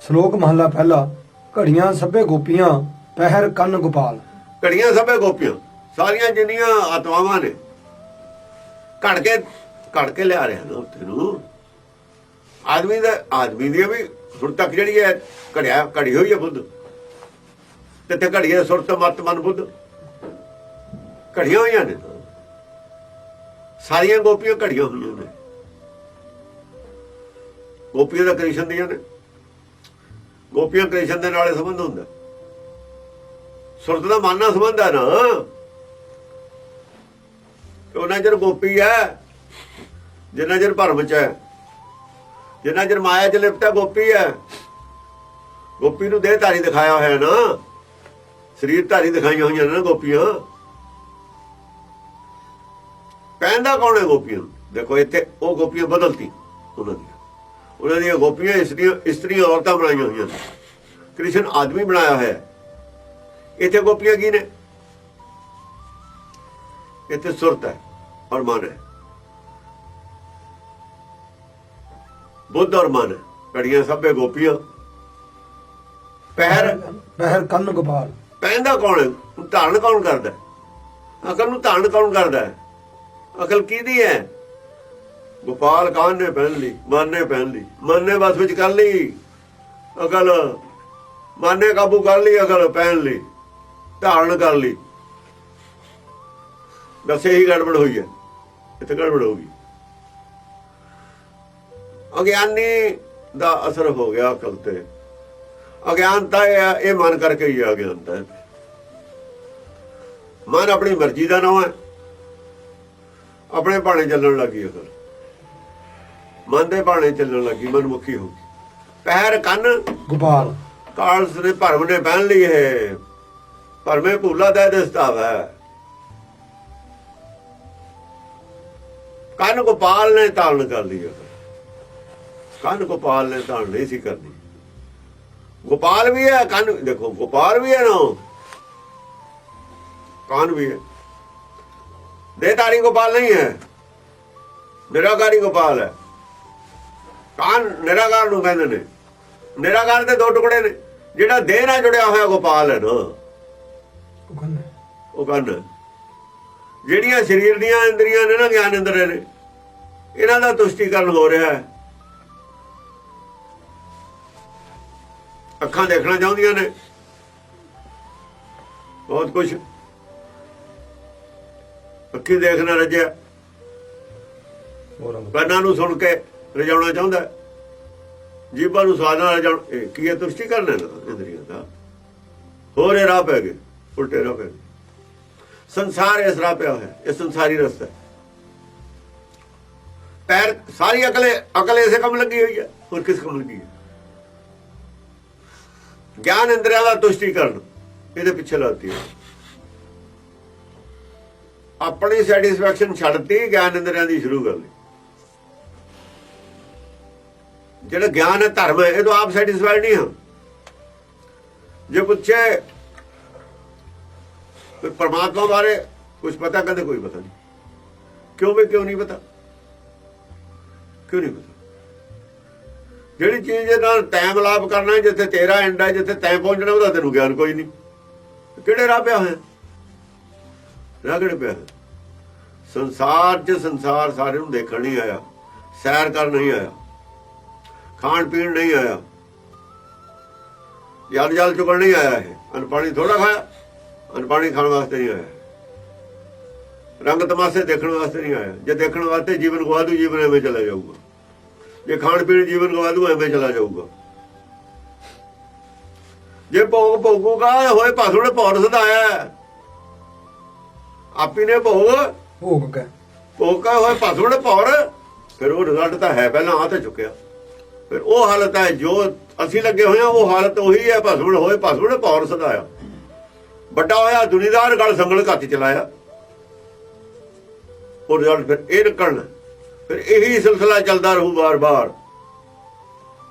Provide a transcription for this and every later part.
ਸ਼ਲੋਕ ਮਹਲਾ ਪਹਿਲਾ, ਘੜੀਆਂ ਸਭੇ ਗੋਪੀਆਂ, ਪਹਿਰ ਕੰਨ ਗੋਪਾਲ। ਘੜੀਆਂ ਸਭੇ ਗੋਪੀਆਂ, ਸਾਰੀਆਂ ਜਿੰਨੀਆਂ ਆਤਮਾਵਾਂ ਨੇ, ਘੜ ਕੇ ਘੜ ਕੇ ਲਿਆ ਰਿਹਾ ਨਾ ਉੱਥੇ ਨੂੰ। ਆਦਮੀ ਦਾ, ਆਦਮੀ ਦੀ ਵੀ ਹੁਣ ਤੱਕ ਜਿਹੜੀ ਹੈ, ਘੜਿਆ, ਘੜੀ ਹੋਈ ਹੈ ਬੁੱਧ। ਤੇ ਤੇ ਘੜੀ ਸੁਰਤ ਮਤ, ਮਨ ਬੁੱਧ। ਘੜੀਆਂ ਹੋਈਆਂ ਨੇ। ਸਾਰੀਆਂ ਗੋਪੀਆਂ ਘੜੀਆਂ ਹੋਈਆਂ ਨੇ। ਗੋਪੀਆਂ ਦਾ ਕ੍ਰਿਸ਼ਨ ਦੀਆਂ ਨੇ। ਗੋਪੀਆਂ ਕ੍ਰਿਸ਼ਨ ਦੇ ਨਾਲੇ ਸੰਬੰਧ ਹੁੰਦਾ। ਸੁਰਤ ਦਾ ਮਨ ਨਾਲ ਸੰਬੰਧ ਹੈ ਨਾ। ਉਹਨਾਂ ਚਿਰ ਗੋਪੀ ਹੈ, ਜਿੰਨਾ ਚਿਰ ਭਰਮ ਚ ਹੈ, ਜਿੰਨਾ ਚਿਰ ਮਾਇਆ ਚ ਲਿਪਟਾ ਗੋਪੀ ਹੈ, ਗੋਪੀ ਨੂੰ ਦੇਹ ਧਾਰੀ ਦਿਖਾਇਆ ਹੋਇਆ ਨਾ। ਸਰੀਰ ਧਾਰੀ ਦਿਖਾਈਆਂ ਹੋਈਆਂ ਨੇ ਨਾ ਗੋਪੀਆਂ। ਕਹਿੰਦਾ ਕੌਣ ਹੈ ਗੋਪੀਆਂ? ਦੇਖੋ, ਇੱਥੇ ਉਹ ਗੋਪੀਆਂ ਬਦਲਤੀ ਉਹਨਾਂ ਦੀਆਂ। ਉਹਨਾਂ ਦੀਆਂ ਗੋਪੀਆਂ ਇਸਤਰੀਆਂ ਇਸਤਰੀਆਂ ਔਰਤਾਂ ਬਣਾਈਆਂ ਹੋਈਆਂ ਨੇ ਕ੍ਰਿਸ਼ਨ ਆਦਮੀ ਬਣਾਇਆ ਹੋਇਆ ਹੈ। ਇੱਥੇ ਗੋਪੀਆਂ ਕੀ ਨੇ? ਇੱਥੇ ਸੁਰਤ ਹੈ ਔਰ ਮਨ ਹੈ। ਬੁੱਧ ਔਰ ਮਨ ਕੜੀਆਂ ਸਭੇ ਗੋਪੀਆਂ। ਪੈਰ ਪਹਿਰ ਕੰਨ ਗੋਪਾਲ। ਪੈਂਦਾ ਕੌਣ ਹੈ? ਧਾਰਨ ਕੌਣ ਕਰਦਾ? ਅਕਲ ਨੂੰ ਧਾਰਨ ਕੌਣ ਕਰਦਾ ਅਕਲ ਕਿਹਦੀ ਹੈ? ਗੋਪਾਲ ਕਾਨ ਨੇ ਪਹਿਨ ਲਈ? ਮਨ ਪਹਿਨ ਲਈ। ਮਨ ਬਸ ਵਿੱਚ ਕਰ ਲਈ। ਅਕਲ। ਮਾਨੇ ਕਾਬੂ ਕਰ ਲਈ ਅਕਲ ਪਹਿਨ ਲਈ। ਧਾਰਨ ਕਰ ਲਈ। ਬਸ ਇਹੀ ਗੜਬੜ ਹੋਈ ਹੈ। ਇੱਥੇ ਗੜਬੜ ਹੋ ਗਈ। ਅਗਿਆਨੀ ਦਾ ਅਸਰ ਹੋ ਗਿਆ ਅਕਲ ਤੇ। ਅਗਿਆਨਤਾ ਇਹ ਹੈ, ਇਹ ਮਨ ਕਰਕੇ ਹੀ ਅਗਿਆਨਤਾ ਹੈ ਮਨ ਆਪਣੀ ਮਰਜ਼ੀ ਦਾ ਨਾਮ ਹੈ। ਆਪਣੇ ਭਾਣੇ ਚੱਲਣ ਲੱਗੀ ਅਕਲ। ਮਨ ਦੇ ਬਾਣੇ ਚੱਲਣ ਲੱਗੀ ਮਨਮੁਖੀ ਹੋ ਗਈ। ਪੈਰ ਕੰਨ ਗੋਪਾਲ। ਕਾਲਸ ਨੇ ਭਰਮ ਨੇ ਪਹਿਨ ਲਈ ਹੈ। ਭਰਮੇ ਭੂਲਾ ਦਾ ਦਸਤਾਵ। ਹੈ ਕੰਨ ਗੋਪਾਲ ਨੇ ਤਾਲਨ ਕਰ ਲਈ ਕੰਨ ਗੋਪਾਲ ਨੇ ਤਾਲਨ ਨਹੀਂ ਸੀ ਕਰਨੀ। ਗੋਪਾਲ ਵੀ ਹੈ ਕੰਨ ਦੇਖੋ ਗੋਪਾਲ ਵੀ ਹੈ ਨਾ। ਕੰਨ ਵੀ ਹੈ। ਦੇਤਾਰੀ ਗੋਪਾਲ ਨਹੀਂ ਹੈ। ਨਿਰਾਕਾਰੀ ਗੋਪਾਲ ਹੈ। ਕੰਨ ਨਿਰਾਕਾਰ ਨੂੰ ਕਹਿੰਦੇ ਨੇ। ਨਿਰਾਕਾਰ ਦੇ ਦੋ ਟੁਕੜੇ ਨੇ ਜਿਹੜਾ ਦੇਹ ਨਾਲ ਜੁੜਿਆ ਹੋਇਆ ਗੋਪਾਲ ਹੈ ਨਾ। ਉਹ ਕੰਨ ਜਿਹੜੀਆਂ ਸਰੀਰ ਦੀਆਂ ਇੰਦਰੀਆਂ ਨੇ ਨਾ ਗਿਆਨ ਇੰਦਰੀਆਂ ਨੇ ਇਹਨਾਂ ਦਾ ਤੁਸ਼ਟੀਕਰਨ ਹੋ ਰਿਹਾ ਹੈ। ਅੱਖਾਂ ਦੇਖਣਾ ਚਾਹੁੰਦੀਆਂ ਨੇ। ਬਹੁਤ ਕੁਝ ਅੱਖੀ ਦੇਖਣਾ ਰਜਿਆ। ਕੰਨਾਂ ਨੂੰ ਸੁਣ ਕੇ ਰਜਾਉਣਾ ਚਾਹੁੰਦਾ ਜੀਬਾਂ ਨੂੰ ਸਵਾਦ ਨਾਲ ਰਜਾਉਣ ਕੀ ਹੈ? ਤੁਸ਼ਟੀਕਰਨ ਹੈ ਇੰਦਰੀਆਂ ਦਾ ਹੋਰ ਇਹ ਰਾਹ ਪੈ ਗਏ, ਉਲਟੇ ਰਾਹ ਪੈ ਗਏ। ਸੰਸਾਰ ਇਸ ਰਾਹ ਪਿਆ ਹੋਇਆ, ਇਹ ਸੰਸਾਰੀ ਰਸਤਾ ਪੈਰ ਸਾਰੀ ਅਕਲੇ ਅਕਲ ਇਸੇ ਕੰਮ ਲੱਗੀ ਹੋਈ ਹੈ, ਹੋਰ ਕਿਸ ਕੰਮ ਲੱਗੀ ਹੈ? ਗਿਆਨ ਇੰਦਰੀਆਂ ਦਾ ਤੁਸ਼ਟੀਕਰਨ, ਇਹਦੇ ਪਿੱਛੇ ਲੱਗਦੀ ਹੈ ਆਪਣੀ ਸੈਟੀਸਫੈਕਸ਼ਨ ਛੱਡਤੀ, ਗਿਆਨ ਇੰਦਰੀਆਂ ਦੀ ਸ਼ੁਰੂ ਕਰ ਲਈ। ਜਿਹੜਾ ਗਿਆਨ ਹੈ ਧਰਮ ਹੈ, ਇਹ ਤੋਂ ਆਪ ਸੈਟੀਸਫਾਈਡ ਨਹੀਂ ਹਾਂ। ਜੇ ਪੁੱਛੇ ਕੋਈ ਪਰਮਾਤਮਾ ਬਾਰੇ ਕੁਝ ਪਤਾ ਕਦੇ ਕੋਈ ਪਤਾ ਨਹੀਂ। ਕਿਉਂ ਵੀ ਕਿਉਂ ਨਹੀਂ ਪਤਾ? ਕਿਉਂ ਨਹੀਂ ਪਤਾ? ਜਿਹੜੀ ਚੀਜ਼ ਦੇ ਨਾਲ ਟਾਈਮ ਲਾਭ ਕਰਨਾ ਜਿੱਥੇ ਤੇਰਾ ਐਂਡ ਹੈ, ਜਿੱਥੇ ਤੈਂ ਪਹੁੰਚਣਾ, ਉਹਦਾ ਤੈਨੂੰ ਗਿਆਨ ਕੋਈ ਨਹੀਂ। ਕਿਹੜੇ ਰਾਹ ਪਿਆ ਹੋਇਆ? ਰਾਹ ਕਿਹੜੇ ਪਿਆ ਹੋਇਆ? ਸੰਸਾਰ 'ਚ ਸੰਸਾਰ ਸਾਰੇ ਨੂੰ ਦੇਖਣ ਨਹੀਂ ਆਇਆ, ਸੈਰ ਕਰਨ ਨਹੀਂ ਆਇਆ। ਖਾਣ ਪੀਣ ਨਹੀਂ ਆਇਆ। ਯਾਰ ਜਲ ਚੁਗਣ ਨਹੀਂ ਆਇਆ ਇਹ। ਅਨ ਪਾਣੀ ਥੋੜਾ ਖਾਇਆ ਅਨ ਪਾਣੀ ਖਾਣ ਵਾਸਤੇ ਨਹੀਂ ਆਇਆ। ਰੰਗ ਤਮਾਸ਼ੇ ਦੇਖਣ ਵਾਸਤੇ ਨਹੀਂ ਆਇਆ। ਜੇ ਦੇਖਣ ਵਾਸਤੇ ਜੀਵਨ ਗਵਾ ਦੂ ਜੀਵਨ ਐਵੇਂ ਚਲਾ ਜਾਊਗਾ। ਜੇ ਖਾਣ ਪੀਣ ਜੀਵਨ ਗਵਾ ਦੂ ਐਵੇਂ ਚਲਾ ਜਾਊਗਾ। ਜੇ ਭੋਗ ਭੋਗੂਗਾ ਹੋਏ ਪਾਸੋਂ ਪੌਰ ਸਦਾਇਆ ਆਪੀ ਨੇ ਭੋਗ। ਭੋਗ ਕੈ। ਭੋਗਾ ਹੋਏ ਪਾਸੋਂ ਪੌਰ ਫਿਰ ਉਹ ਰਿਜ਼ਲਟ ਤਾਂ ਹੈ ਪਹਿਲਾਂ ਆ ਤੇ ਚੁੱਕਿਆ। ਫਿਰ ਉਹ ਹਾਲਤ ਹੈ, ਜੋ ਅਸੀਂ ਲੱਗੇ ਹੋਏ ਆ ਉਹ ਹਾਲਤ ਉਹੀ ਹੈ ਭਸਮਣ ਹੋਏ ਭਸਮਣ ਪੌਰ ਸਦਾਇਆ। ਵੱਡਾ ਹੋਇਆ, ਦੁਨੀਦਾਰ ਗਲ ਸੰਗਲ ਕੱਤ ਚਲਾਇਆ। ਉਹ ਰਿਜ਼ਲਟ ਫਿਰ ਇਹ ਨਿਕਲਣਾ, ਫਿਰ ਇਹੀ ਸਿਲਸਿਲਾ ਚੱਲਦਾ ਰਹੂ ਬਾਰ-ਬਾਰ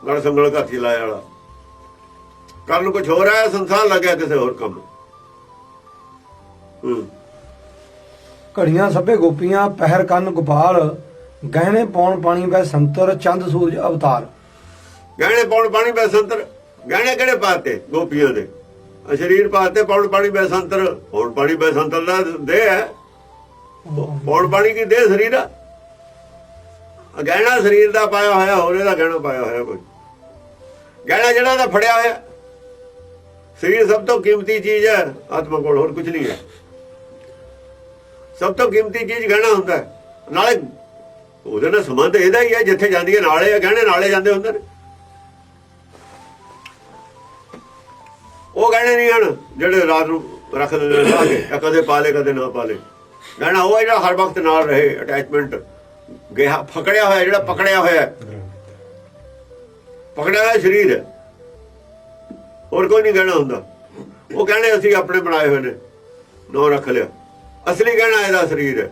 ਗਲ ਸੰਗਲ ਕੱਤ ਚਲਾਇਆ ਵਾਲਾ। ਕਰਨ ਕੁਝ ਹੋਰ ਰਿਹਾ ਹੈ ਸੰਸਾਰ ਲੱਗਿਆ ਕਿਸੇ ਹੋਰ ਕੰਮ ਘੜੀਆਂ ਸਭੇ ਗੋਪੀਆਂ, ਪਹਿਰ ਕੰਨ ਗੋਪਾਲ, ਗਹਿਣੇ ਪਾਉਣ ਪਾਣੀ ਵੈ ਸੰਤਰ, ਚੰਦ ਸੂਰਜ ਅਵਤਾਰ। ਗਹਿਣੇ ਪਾਉਣ ਪਾਣੀ ਬੈਸੰਤਰ ਗਹਿਣੇ ਕਿਹੜੇ ਪਾਤੇ? ਗੋਪੀਆਂ ਦੇ। ਸਰੀਰ ਪਾਤੇ ਪਾਉਣ ਪਾਣੀ ਬੈਸੰਤਰ ਪਾਉਣ ਪਾਣੀ ਬੈਸੰਤਰ ਦਾ ਦੇ ਹੈ। ਪਾਉਣ ਪਾਣੀ ਕੀ ਦੇ ਸਰੀਰ? ਆ ਗਹਿਣਾ ਸਰੀਰ ਦਾ ਪਾਇਆ ਹੋਇਆ, ਹੋਰ ਇਹਦਾ ਗਹਿਣਾ ਪਾਇਆ ਹੋਇਆ ਕੋਈ। ਗਹਿਣਾ ਜਿਹੜਾ ਦਾ ਫੜਿਆ ਹੋਇਆ। ਸਰੀਰ ਸਭ ਤੋਂ ਕੀਮਤੀ ਚੀਜ਼ ਹੈ, ਆਤਮਾ ਕੋਲ, ਹੋਰ ਕੁਝ ਨਹੀਂ ਹੈ। ਸਭ ਤੋਂ ਕੀਮਤੀ ਚੀਜ਼ ਗਹਿਣਾ ਹੁੰਦਾ ਨਾਲੇ ਉਹਦੇ ਨਾਲ ਸੰਬੰਧ ਇਹਦਾ ਹੀ ਹੈ, ਜਿੱਥੇ ਜਾਂਦੀ ਹੈ, ਨਾਲੇ ਆ ਗਹਿਣੇ, ਨਾਲੇ ਜਾਂਦੇ ਹੁੰਦੇ ਨੇ। ਉਹ ਗਹਿਣੇ ਨਹੀਂ ਹਨ ਜਿਹੜੇ ਰਾਤ ਨੂੰ ਰੱਖ ਦਿੰਦੇ ਲਾ ਕੇ ਜਾਂ ਕਦੇ ਪਾ ਲੇ, ਕਦੇ ਨਾ ਪਾ ਲੇ। ਗਹਿਣਾ ਉਹ ਜਿਹੜਾ ਹਰ ਵਕਤ ਨਾਲ ਰਹੇ ਅਟੈਚਮੈਂਟ ਗਿਆ, ਫਕੜਿਆ ਹੋਇਆ, ਜਿਹੜਾ ਪਕੜਿਆ ਹੋਇਆ ਪਕੜਿਆ ਹੋਇਆ ਸਰੀਰ ਹੈ। ਹੋਰ ਕੋਈ ਨਹੀਂ ਗਹਿਣਾ ਹੁੰਦਾ। ਉਹ ਗਹਿਣੇ ਅਸੀਂ ਆਪਣੇ ਬਣਾਏ ਹੋਏ ਨੇ, ਨੋ ਰੱਖ ਲਿਆ। ਅਸਲੀ ਗਹਿਣਾ ਇਹਦਾ ਸਰੀਰ ਹੈ।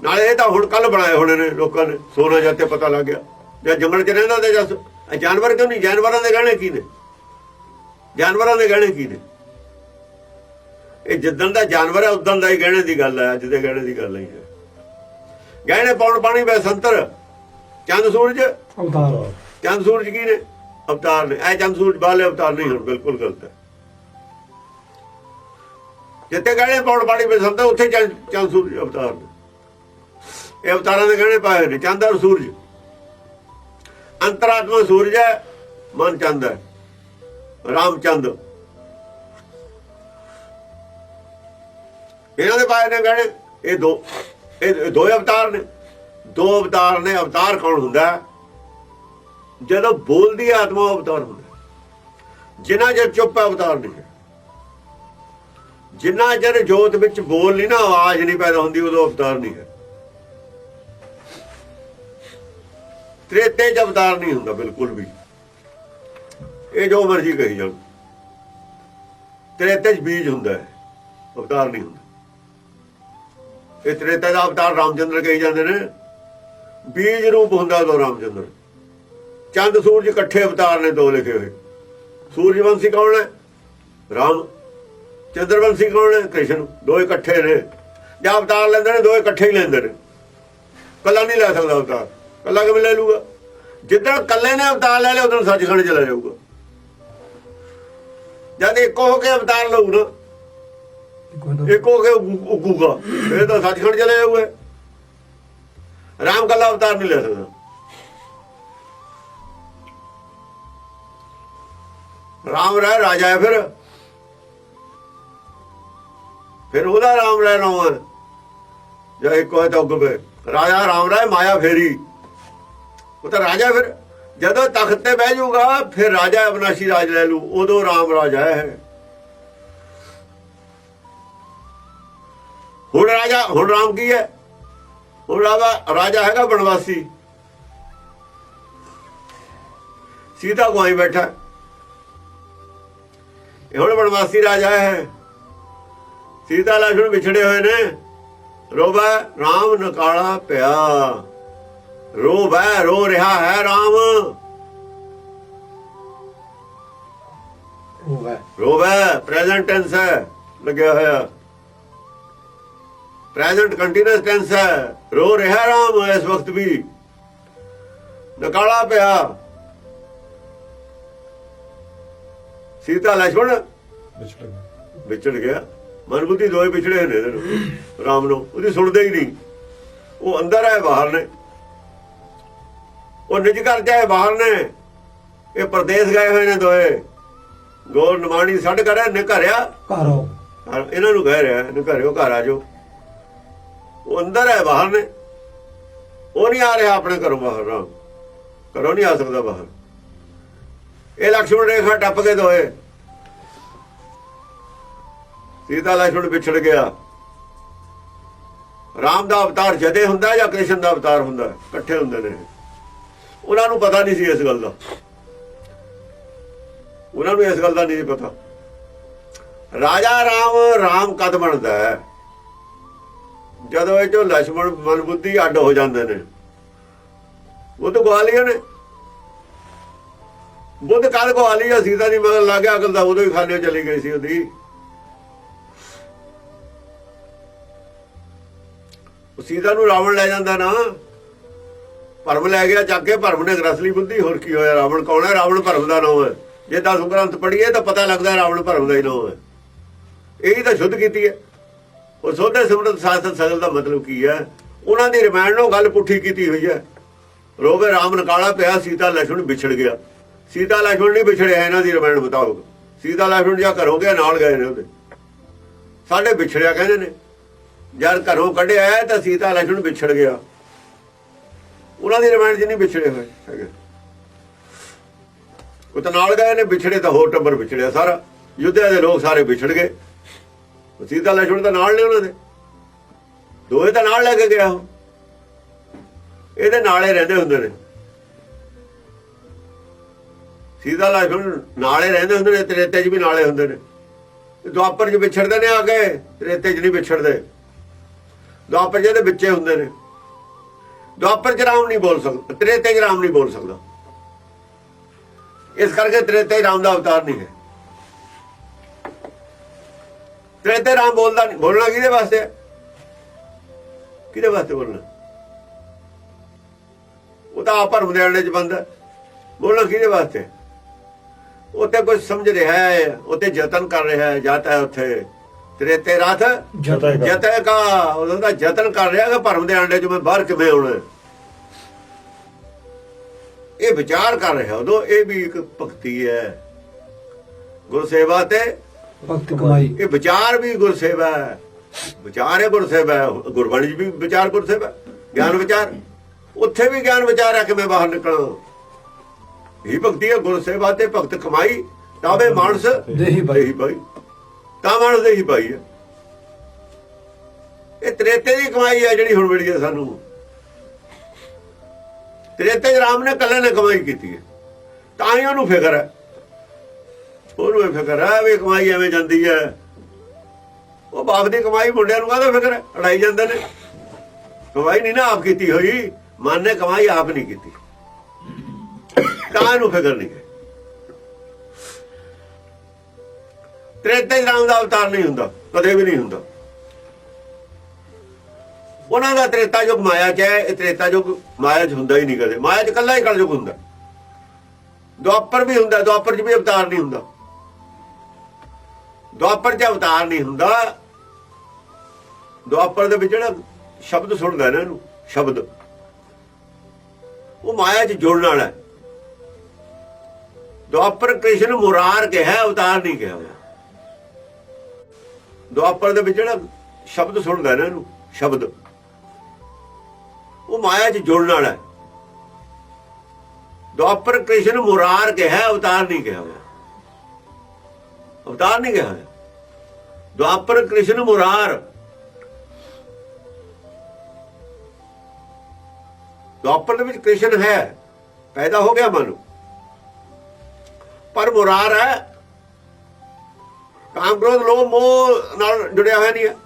ਨਾਲੇ ਇਹ ਤਾਂ ਹੁਣ ਕੱਲ ਬਣਾਏ ਹੋਣੇ ਨੇ ਲੋਕਾਂ ਨੇ, ਸੋਨਾ ਜਾਂਦੇ ਪਤਾ ਲੱਗ ਗਿਆ। ਜਾਂ ਜੰਗਲ 'ਚ ਰਹਿੰਦਾ ਤੇ ਜਾਂ ਜਾਨਵਰ ਕਿਉਂ ਨਹੀਂ? ਜਾਨਵਰਾਂ ਦੇ ਗਹਿਣੇ ਕੀ ਨੇ? ਜਾਨਵਰਾਂ ਦੇ ਗਹਿਣੇ ਕੀ ਨੇ? ਇਹ ਜਿੱਦਣ ਦਾ ਜਾਨਵਰ ਹੈ ਉਦੋਂ ਦਾ ਹੀ ਗਹਿਣੇ ਦੀ ਗੱਲ ਹੈ ਅੱਜ ਦੇ ਗਹਿਣੇ ਦੀ ਗੱਲ ਨਹੀਂ ਹੈ ਗਹਿਣੇ ਪਾਉਣ ਪਾਣੀ ਵੇ ਸੰਤਰ। ਚੰਦ ਸੂਰਜ? ਅਵਤਾਰ। ਚੰਦ ਸੂਰਜ ਕੀ ਨੇ? ਅਵਤਾਰ ਨੇ। ਇਹ ਚੰਦ ਸੂਰਜ ਬਾਲੇ ਅਵਤਾਰ ਨਹੀਂ ਹਨ ਬਿਲਕੁਲ ਗਲਤ ਹੈ। ਜਿੱਥੇ ਗਹਿਣੇ ਪਾਉਣ ਪਾਣੀ ਵੇ ਸੰਤਰ ਉੱਥੇ ਚੰਦ ਚੰਦ ਸੂਰਜ ਅਵਤਾਰ ਨੇ। ਇਹ ਅਵਤਾਰਾਂ ਦੇ ਗਹਿਣੇ ਪਾਏ ਨੇ ਚੰਦ ਔਰ ਸੂਰਜ। ਅੰਤਰਾਤਮਾ ਸੂਰਜ ਹੈ ਮਨ ਚੰਦ ਹੈ। ਰਾਮਚੰਦ ਇਹਨਾਂ ਦੇ ਪਾਏ ਨੇ ਗਹਿਣੇ ਇਹ ਦੋ, ਇਹ ਇਹ ਦੋ ਅਵਤਾਰ ਨੇ। ਦੋ ਅਵਤਾਰ ਨੇ, ਅਵਤਾਰ ਕੌਣ ਹੁੰਦਾ? ਜਦੋਂ ਬੋਲਦੀ ਆਤਮਾ ਅਵਤਾਰ ਹੁੰਦਾ। ਹੈ। ਜਿਨ੍ਹਾਂ ਚਿਰ ਚੁੱਪ ਅਵਤਾਰ ਨਹੀਂ ਹੈ। ਜਿੰਨਾ ਚਿਰ ਜੋਤ ਵਿੱਚ ਬੋਲ ਨਹੀਂ ਨਾ, ਆਵਾਜ਼ ਨਹੀਂ ਪੈਦਾ ਹੁੰਦੀ, ਉਦੋਂ ਅਵਤਾਰ ਨਹੀਂ ਹੈ। ਤ੍ਰੇਤੇ ਚ ਅਵਤਾਰ ਨਹੀਂ ਹੁੰਦਾ, ਬਿਲਕੁਲ ਵੀ। ਇਹ ਜੋ ਮਰਜ਼ੀ ਕਹੀ ਜਾਣ ਤ੍ਰੇਤੇ ਚ ਬੀਜ ਹੁੰਦਾ ਹੈ, ਅਵਤਾਰ ਨਹੀਂ ਹੁੰਦਾ। ਇਹ ਤ੍ਰੇਤੇ ਦਾ ਅਵਤਾਰ ਰਾਮਚੰਦਰ ਕਹੀ ਜਾਂਦੇ ਨੇ। ਬੀਜ ਰੂਪ ਹੁੰਦਾ ਉਹ ਰਾਮਚੰਦਰ। ਚੰਦ ਸੂਰਜ ਇਕੱਠੇ ਅਵਤਾਰ ਨੇ ਦੋ ਲਿਖੇ ਹੋਏ। ਸੂਰਜਵੰਸ਼ੀ ਕੌਣ ਹੈ? ਰਾਮ। ਚੰਦਰਵੰਸ਼ੀ ਕੌਣ ਹੈ? ਕ੍ਰਿਸ਼ਨ। ਦੋ ਇਕੱਠੇ ਨੇ। ਜਾਂ ਅਵਤਾਰ ਲੈਂਦੇ ਨੇ, ਦੋ ਇਕੱਠੇ ਹੀ ਲੈਂਦੇ ਨੇ। ਕੱਲਾ ਨਹੀਂ ਲੈ ਸਕਦਾ ਅਵਤਾਰ। ਕੱਲਾ ਕਿਵੇਂ ਲੈ ਲੂਗਾ ਜਿੱਦਣ ਕੱਲੇ ਨੇ ਅਵਤਾਰ ਲੈ ਲਿਆ ਉਦੋਂ ਸੱਚਖੰਡ ਚਲਾ ਜਾਊਗਾ। ਜਦ ਇੱਕੋ ਹੋ ਕੇ ਅਵਤਾਰ ਲਊ ਨਾ ਇੱਕੋ ਹੋ ਕੇ ਉੱਗੂ- ਉੱਗੂਗਾ। ਇਹ ਤਾਂ ਸੱਚਖੰਡ ਚਲੇ ਜਾਊਗਾ। ਰਾਮ ਕੱਲਾ ਅਵਤਾਰ ਨਹੀਂ ਲੈ ਸਕਦਾ। ਰਾਮ ਰਹਿ ਰਾਜਾ ਹੈ ਫਿਰ। ਫਿਰ ਉਹਦਾ ਰਾਮ ਰਹਿ ਨਾਮ ਜੇ ਇੱਕੋ ਹੈ ਤਾਂ ਉੱਗ ਪਏ। ਰਾਜਾ ਰਾਮ ਰਹਿ ਮਾਇਆ ਫੇਰੀ। ਉਹ ਤਾਂ ਰਾਜਾ ਫਿਰ। ਜਦੋਂ ਤਖਤ ਤੇ ਬਹਿ ਜਾਊਗਾ, ਫਿਰ ਰਾਜਾ ਅਬਨਾਸ਼ੀ ਰਾਜ ਲੈ ਲੂ ਉਦੋਂ ਰਾਮ ਰਾਜਾ ਹੈ। ਹੁਣ ਰਾਜਾ, ਹੁਣ ਰਾਮ ਕੀ ਹੈ? ਹੁਣ ਰਾਜਾ ਹੈਗਾ ਬਣਵਾਸੀ ਸੀਤਾ ਕੋਈ ਬੈਠਾ ਇਹ ਹੁਣ ਬਨਵਾਸੀ ਰਾਜਾ ਹੈ। ਸੀਤਾ ਲਖਣ ਵਿਛੜੇ ਹੋਏ ਨੇ। ਰੋਬਾ, ਰਾਮ ਨਕਾਲਾ ਪਿਆ। ਰੋ ਰੋਵੇ ਰੋ ਰਿਹਾ ਹੈ ਰਾਮ। ਰੋ ਰੋਵੇ ਪ੍ਰੈਜ਼ੈਂਟ ਟੈਂਸ ਹੈ ਲੱਗਿਆ ਹੋਇਆ। ਪ੍ਰੈਜ਼ੈਂਟ ਕੰਟੀਨਿਊਸ ਟੈਂਸ ਹੈ ਰੋ ਰਿਹਾ ਰਾਮ ਇਸ ਵਕਤ ਵੀ। ਨਕਾਲਾ ਪਿਆ। ਸੀਤਾ ਲਛਮਣ? ਵਿਚੜ ਗਿਆ। ਮਨਬੁੱਧੀ ਦੋਏ ਵਿਛੜੇ ਨੇ। ਰਾਮ ਨੂੰ। ਉਹਦੀ ਸੁਣਦੇ ਹੀ ਨਹੀਂ। ਉਹ ਅੰਦਰ ਹੈ ਬਾਹਰ ਨੇ। ਉਹ ਨਿਜ ਘਰ ਚਾਹੇ ਬਾਹਰ ਨੇ। ਇਹ ਪ੍ਰਦੇਸ਼ ਗਏ ਹੋਏ ਨੇ ਦੋਏ। ਗੋਲ ਨਵਾਣੀ ਛੱਡ ਕਰੇ ਨੇ ਘਰਿਆ। ਘਰੋ ਇਹਨਾਂ ਨੂੰ ਕਹਿ ਰਿਹਾ ਨੇ ਘਰਿਓ ਘਰ ਆਜੋ ਉਹ ਅੰਦਰ ਹੈ ਬਾਹਰ ਨੇ। ਉਹ ਨਹੀਂ ਆ ਰਿਹਾ ਆਪਣੇ ਘਰੋਂ ਬਾਹਰ ਘਰੋਂ ਨਹੀਂ ਆ ਸਕਦਾ ਬਾਹਰ। ਇਹ ਲక్ష్మణ ਰੇਖਾ ਟੱਪ ਕੇ ਦੋਏ। ਸੀਤਾ ਲక్ష్మణ ਵਿਛੜ ਗਿਆ। ਰਾਮ ਦਾ ਅਵਤਾਰ ਜਦੇ ਹੁੰਦਾ ਜਾਂ ਕ੍ਰਿਸ਼ਨ ਦਾ ਅਵਤਾਰ ਹੁੰਦਾ? ਇਕੱਠੇ ਹੁੰਦੇ ਨੇ। ਉਹਨਾਂ ਨੂੰ ਪਤਾ ਨਹੀਂ ਸੀ ਇਸ ਗੱਲ ਦਾ। ਉਹਨਾਂ ਨੂੰ ਇਸ ਗੱਲ ਦਾ ਨਹੀਂ ਪਤਾ। ਰਾਜਾ ਰਾਮ ਰਾਮ ਕਦ ਬਣਦਾ ਹੈ? ਜਦੋਂ ਇਹ ਚੋਂ ਲక్ష్మణ ਮਨਬੁੱਧੀ ਅੱਡ ਹੋ ਜਾਂਦੇ ਨੇ। ਉਹ ਤਾਂ ਗਵਾਲੀਆਂ ਨੇ। ਬੁੱਧ ਕਦ ਗਵਾਲੀਆ ਸੀਤਾ ਨਹੀਂ ਲੱਗ ਗਿਆ, ਅਕਲ ਦਾ ਉਦੋਂ ਹੀ ਖਾਨੇ ਚਲੀ ਗਈ ਸੀ ਉਹਦੀ। ਸੀਤਾ ਨੂੰ ਰਾਵਣ ਲੈ ਜਾਂਦਾ ਨਾ। ਭਰਮ ਲੈ ਗਿਆ ਜਾ ਕੇ ਭਰਮ ਨੇ ਗ੍ਰਸਲੀ ਬੁੱਧੀ, ਹੋਰ ਕੀ ਹੋਇਆ? ਰਾਵਣ ਕੌਣ ਹੈ? ਰਾਵਣ ਭਰਮ ਦਾ ਨਾਮ ਹੈ। ਜੇ ਦਸ ਗ੍ਰੰਥ ਪੜ੍ਹੀਏ ਤਾਂ ਪਤਾ ਲੱਗਦਾ ਰਾਵਣ ਭਰਮ ਦਾ ਹੀ ਨਾਮ ਹੈ। ਇਹੀ ਤਾਂ ਸ਼ੁੱਧ ਕੀਤੀ ਹੈ। ਉਹ ਸੋਧੇ ਸਿਮਰਤ ਸਾਸਤ ਸਗਲ ਦਾ ਮਤਲਬ ਕੀ ਹੈ? ਉਹਨਾਂ ਦੀ ਰਮਾਇਣ ਨੂੰ ਗੱਲ ਪੁੱਠੀ ਕੀਤੀ ਹੋਈ ਹੈ। ਰੋਵੇ ਰਾਮ ਨਕਾਲਾ ਪਿਆ, ਸੀਤਾ ਲਖਣ ਵਿਛੜ ਗਿਆ। ਸੀਤਾ ਲਖਣ ਨਹੀਂ ਵਿਛੜਿਆ, ਇਹਨਾਂ ਦੀ ਰਮਾਇਣ ਬਤਾਓ ਸੀਤਾ ਲਖਣ ਜਾਂ ਘਰੋਂ ਗਿਆ, ਨਾਲ ਗਏ ਨੇ ਉਹਦੇ। ਸਾਡੇ ਵਿਛੜਿਆ ਕਹਿੰਦੇ ਨੇ। ਜਦ ਘਰੋਂ ਕੱਢਿਆ ਤਾਂ ਸੀਤਾ ਲਖਣ ਵਿਛੜ ਗਿਆ। ਉਹਨਾਂ ਦੀ ਰਮਾਇਣ ਜਿੰਨੀ ਵਿਛੜੇ ਹੋਏ ਹੈਗੇ। ਉਹ ਤਾਂ ਨਾਲ ਗਏ ਨੇ, ਵਿਛੜੇ ਤਾਂ ਹੋਰ ਟੱਬਰ ਵਿਛੜਿਆ ਸਾਰਾ। ਯੁੱਧਿਆ ਦੇ ਲੋਕ ਸਾਰੇ ਵਿਛੜ ਗਏ। ਸੀਤਾ ਲਛਮਣ ਤਾਂ ਨਾਲ ਨੇ ਉਹਨਾਂ ਦੇ। ਦੋਏ ਤਾਂ ਨਾਲ ਲੈ ਕੇ ਗਿਆ ਇਹਦੇ ਨਾਲੇ ਰਹਿੰਦੇ ਹੁੰਦੇ ਨੇ। ਸੀਤਾ ਲਛਮਣ ਨਾਲੇ ਰਹਿੰਦੇ ਹੁੰਦੇ ਨੇ, ਤ੍ਰੇਤੇ 'ਚ ਵੀ ਨਾਲੇ ਹੁੰਦੇ ਨੇ। ਦੁਆਪਰ 'ਚ ਵਿਛੜਦੇ ਨੇ ਆ ਕੇ, ਤ੍ਰੇਤੇ 'ਚ ਨਹੀਂ ਵਿਛੜਦੇ। ਦੁਆਪਰ ਜਿਹਦੇ ਵਿੱਚੇ ਹੁੰਦੇ ਨੇ। ਦੁਆਪਰ 'ਚ ਰਾਮ ਨਹੀਂ ਬੋਲ ਸਕਦਾ, ਤ੍ਰੇਤੇ 'ਚ ਰਾਮ ਨਹੀਂ ਬੋਲ ਸਕਦਾ। ਇਸ ਕਰਕੇ ਤ੍ਰੇਤੇ ਰਾਮ ਦਾ ਅਵਤਾਰ ਨਹੀਂ ਹੈ। ਤ੍ਰੇਤੇ ਰਾਮ ਬੋਲਦਾ ਨਹੀਂ, ਬੋਲਣਾ ਕਿਹਦੇ ਵਾਸਤੇ ਕਿਹਦੇ ਵਾਸਤੇ ਬੋਲਣਾ? ਉਹ ਤਾਂ ਆਪ ਭਰਮ ਦੇ ਅੰਡੇ 'ਚ ਬੰਦਾ ਬੋਲਣਾ ਕਿਹਦੇ ਵਾਸਤੇ ਉੱਥੇ ਕੁਝ ਸਮਝ ਰਿਹਾ ਹੈ, ਉੱਥੇ ਯਤਨ ਕਰ ਰਿਹਾ ਹੈ, ਜਾਤਾ ਹੈ ਉੱਥੇ। ਤ੍ਰੇਤੇ ਰਥ ਜਤਨ ਕਾ ਉਹਦਾ ਯਤਨ ਕਰ ਰਿਹਾ ਕਿ ਭਰਮ ਦੇ ਅੰਡੇ 'ਚੋਂ ਮੈਂ ਬਾਹਰ ਕਿਵੇਂ ਆਉਣਾ। ਇਹ ਵਿਚਾਰ ਕਰ ਰਿਹਾ ਉਦੋਂ ਇਹ ਵੀ ਇੱਕ ਭਗਤੀ ਹੈ। ਗੁਰਸੇਵਾ ਤੇ ਭਗਤ ਕਮਾਈ। ਇਹ ਵਿਚਾਰ ਵੀ ਗੁਰਸੇਵਾ ਹੈ। ਵਿਚਾਰ ਹੈ ਗੁਰਸੇਵਾ ਹੈ। ਗੁਰਬਾਣੀ ਵੀ ਵਿਚਾਰ ਗੁਰਸੇਵਾ। ਗਿਆਨ ਵਿਚਾਰ। ਉੱਥੇ ਵੀ ਗਿਆਨ ਵਿਚਾਰ ਹੈ ਕਿਵੇਂ ਬਾਹਰ ਨਿਕਲਣਾ ਇਹ ਭਗਤੀ ਹੈ ਗੁਰਸੇਵਾ ਤੇ ਭਗਤ ਕਮਾਈ। ਤਾਵੇ ਮਾਨਸ। ਦੇਹੀ ਬਾਈ। ਦੇਹੀ ਬਾਈ ਤਾਂ ਮਾਨਸ ਦੇਹੀ ਹੈ ਇਹ ਤ੍ਰੇਤੇ ਦੀ ਕਮਾਈ ਹੈ ਜਿਹੜੀ ਹੁਣ ਮਿਲੀ ਹੈ ਸਾਨੂੰ। ਤ੍ਰੇਤੇ ਰਾਮ ਨੇ ਕੱਲੇ ਨੇ ਕਮਾਈ ਕੀਤੀ ਹੈ। ਤਾਂ ਹੀ ਉਹਨੂੰ ਫਿਕਰ ਹੈ। ਉਹਨੂੰ ਇਹ ਫਿਕਰ ਹੈ ਵੀ ਕਮਾਈ ਐਵੇਂ ਜਾਂਦੀ ਹੈ। ਉਹ ਬਾਪ ਦੀ ਕਮਾਈ ਮੁੰਡਿਆਂ ਨੂੰ ਕਾਹਦਾ ਫਿਕਰ ਹੈ? ਅੜਾਈ ਜਾਂਦੇ ਨੇ। ਕਮਾਈ ਨਹੀਂ ਨਾ ਆਪ ਕੀਤੀ ਹੋਈ। ਮਨ ਨੇ ਕਮਾਈ ਆਪ ਨਹੀਂ ਕੀਤੀ। ਤਾਂ ਇਹਨੂੰ ਫਿਕਰ ਨਹੀਂ ਤ੍ਰੇਤੇ 'ਚ ਰਾਮ ਦਾ ਅਵਤਾਰ ਨਹੀਂ ਹੁੰਦਾ, ਕਦੇ ਵੀ ਨਹੀਂ ਹੁੰਦਾ। ਉਹਨਾਂ ਦਾ ਤ੍ਰੇਤਾ ਯੁਗ ਮਾਇਆ 'ਚ ਹੈ, ਇਹ ਤ੍ਰੇਤਾ ਯੁਗ ਮਾਇਆ 'ਚ ਹੁੰਦਾ ਹੀ ਨਹੀਂ ਕਦੇ। ਮਾਇਆ 'ਚ ਕੱਲਾ ਹੀ ਕਲਯੁਗ ਹੁੰਦਾ। ਦੁਆਪਰ ਵੀ ਹੁੰਦਾ, ਦੁਆਪਰ 'ਚ ਵੀ ਅਵਤਾਰ ਨਹੀਂ ਹੁੰਦਾ। ਦੁਆਪਰ 'ਚ ਅਵਤਾਰ ਨਹੀਂ ਹੁੰਦਾ। ਦੁਆਪਰ ਦੇ ਵਿੱਚ ਜਿਹੜਾ ਸ਼ਬਦ ਸੁਣਦਾ ਨਾ ਇਹਨੂੰ, ਸ਼ਬਦ, ਉਹ ਮਾਇਆ 'ਚ ਜੁੜਨ ਵਾਲਾ ਦੁਆਪਰ ਕ੍ਰਿਸ਼ਨ ਮੁਰਾਰ ਕਿਹਾ, ਅਵਤਾਰ ਨਹੀਂ ਕਿਹਾ ਹੋਇਆ। ਦੁਆਪਰ ਦੇ ਵਿੱਚ ਜਿਹੜਾ ਸ਼ਬਦ ਸੁਣਦਾ ਨਾ ਇਹਨੂੰ, ਸ਼ਬਦ। ਉਹ ਮਾਇਆ 'ਚ ਜੁੜਨ ਵਾਲਾ ਹੈ। ਦੁਆਪਰ ਕ੍ਰਿਸ਼ਨ ਮੁਰਾਰ ਕਿਹਾ, ਅਵਤਾਰ ਨਹੀਂ ਕਿਹਾ ਹੋਇਆ। ਅਵਤਾਰ ਨਹੀਂ ਕਿਹਾ ਹੋਇਆ। ਦੁਆਪਰ ਕ੍ਰਿਸ਼ਨ ਮੁਰਾਰ। ਦੁਆਪਰ ਦੇ ਵਿੱਚ ਕ੍ਰਿਸ਼ਨ ਹੈ, ਪੈਦਾ ਹੋ ਗਿਆ ਮਨੁ ਪਰ ਮੁਰਾਰ ਹੈ ਕਾਮ ਕ੍ਰੋਧ ਲੋਭ ਮੋਹ ਨਾਲ ਜੁੜਿਆ ਹੋਇਆ ਨਹੀਂ ਹੈ।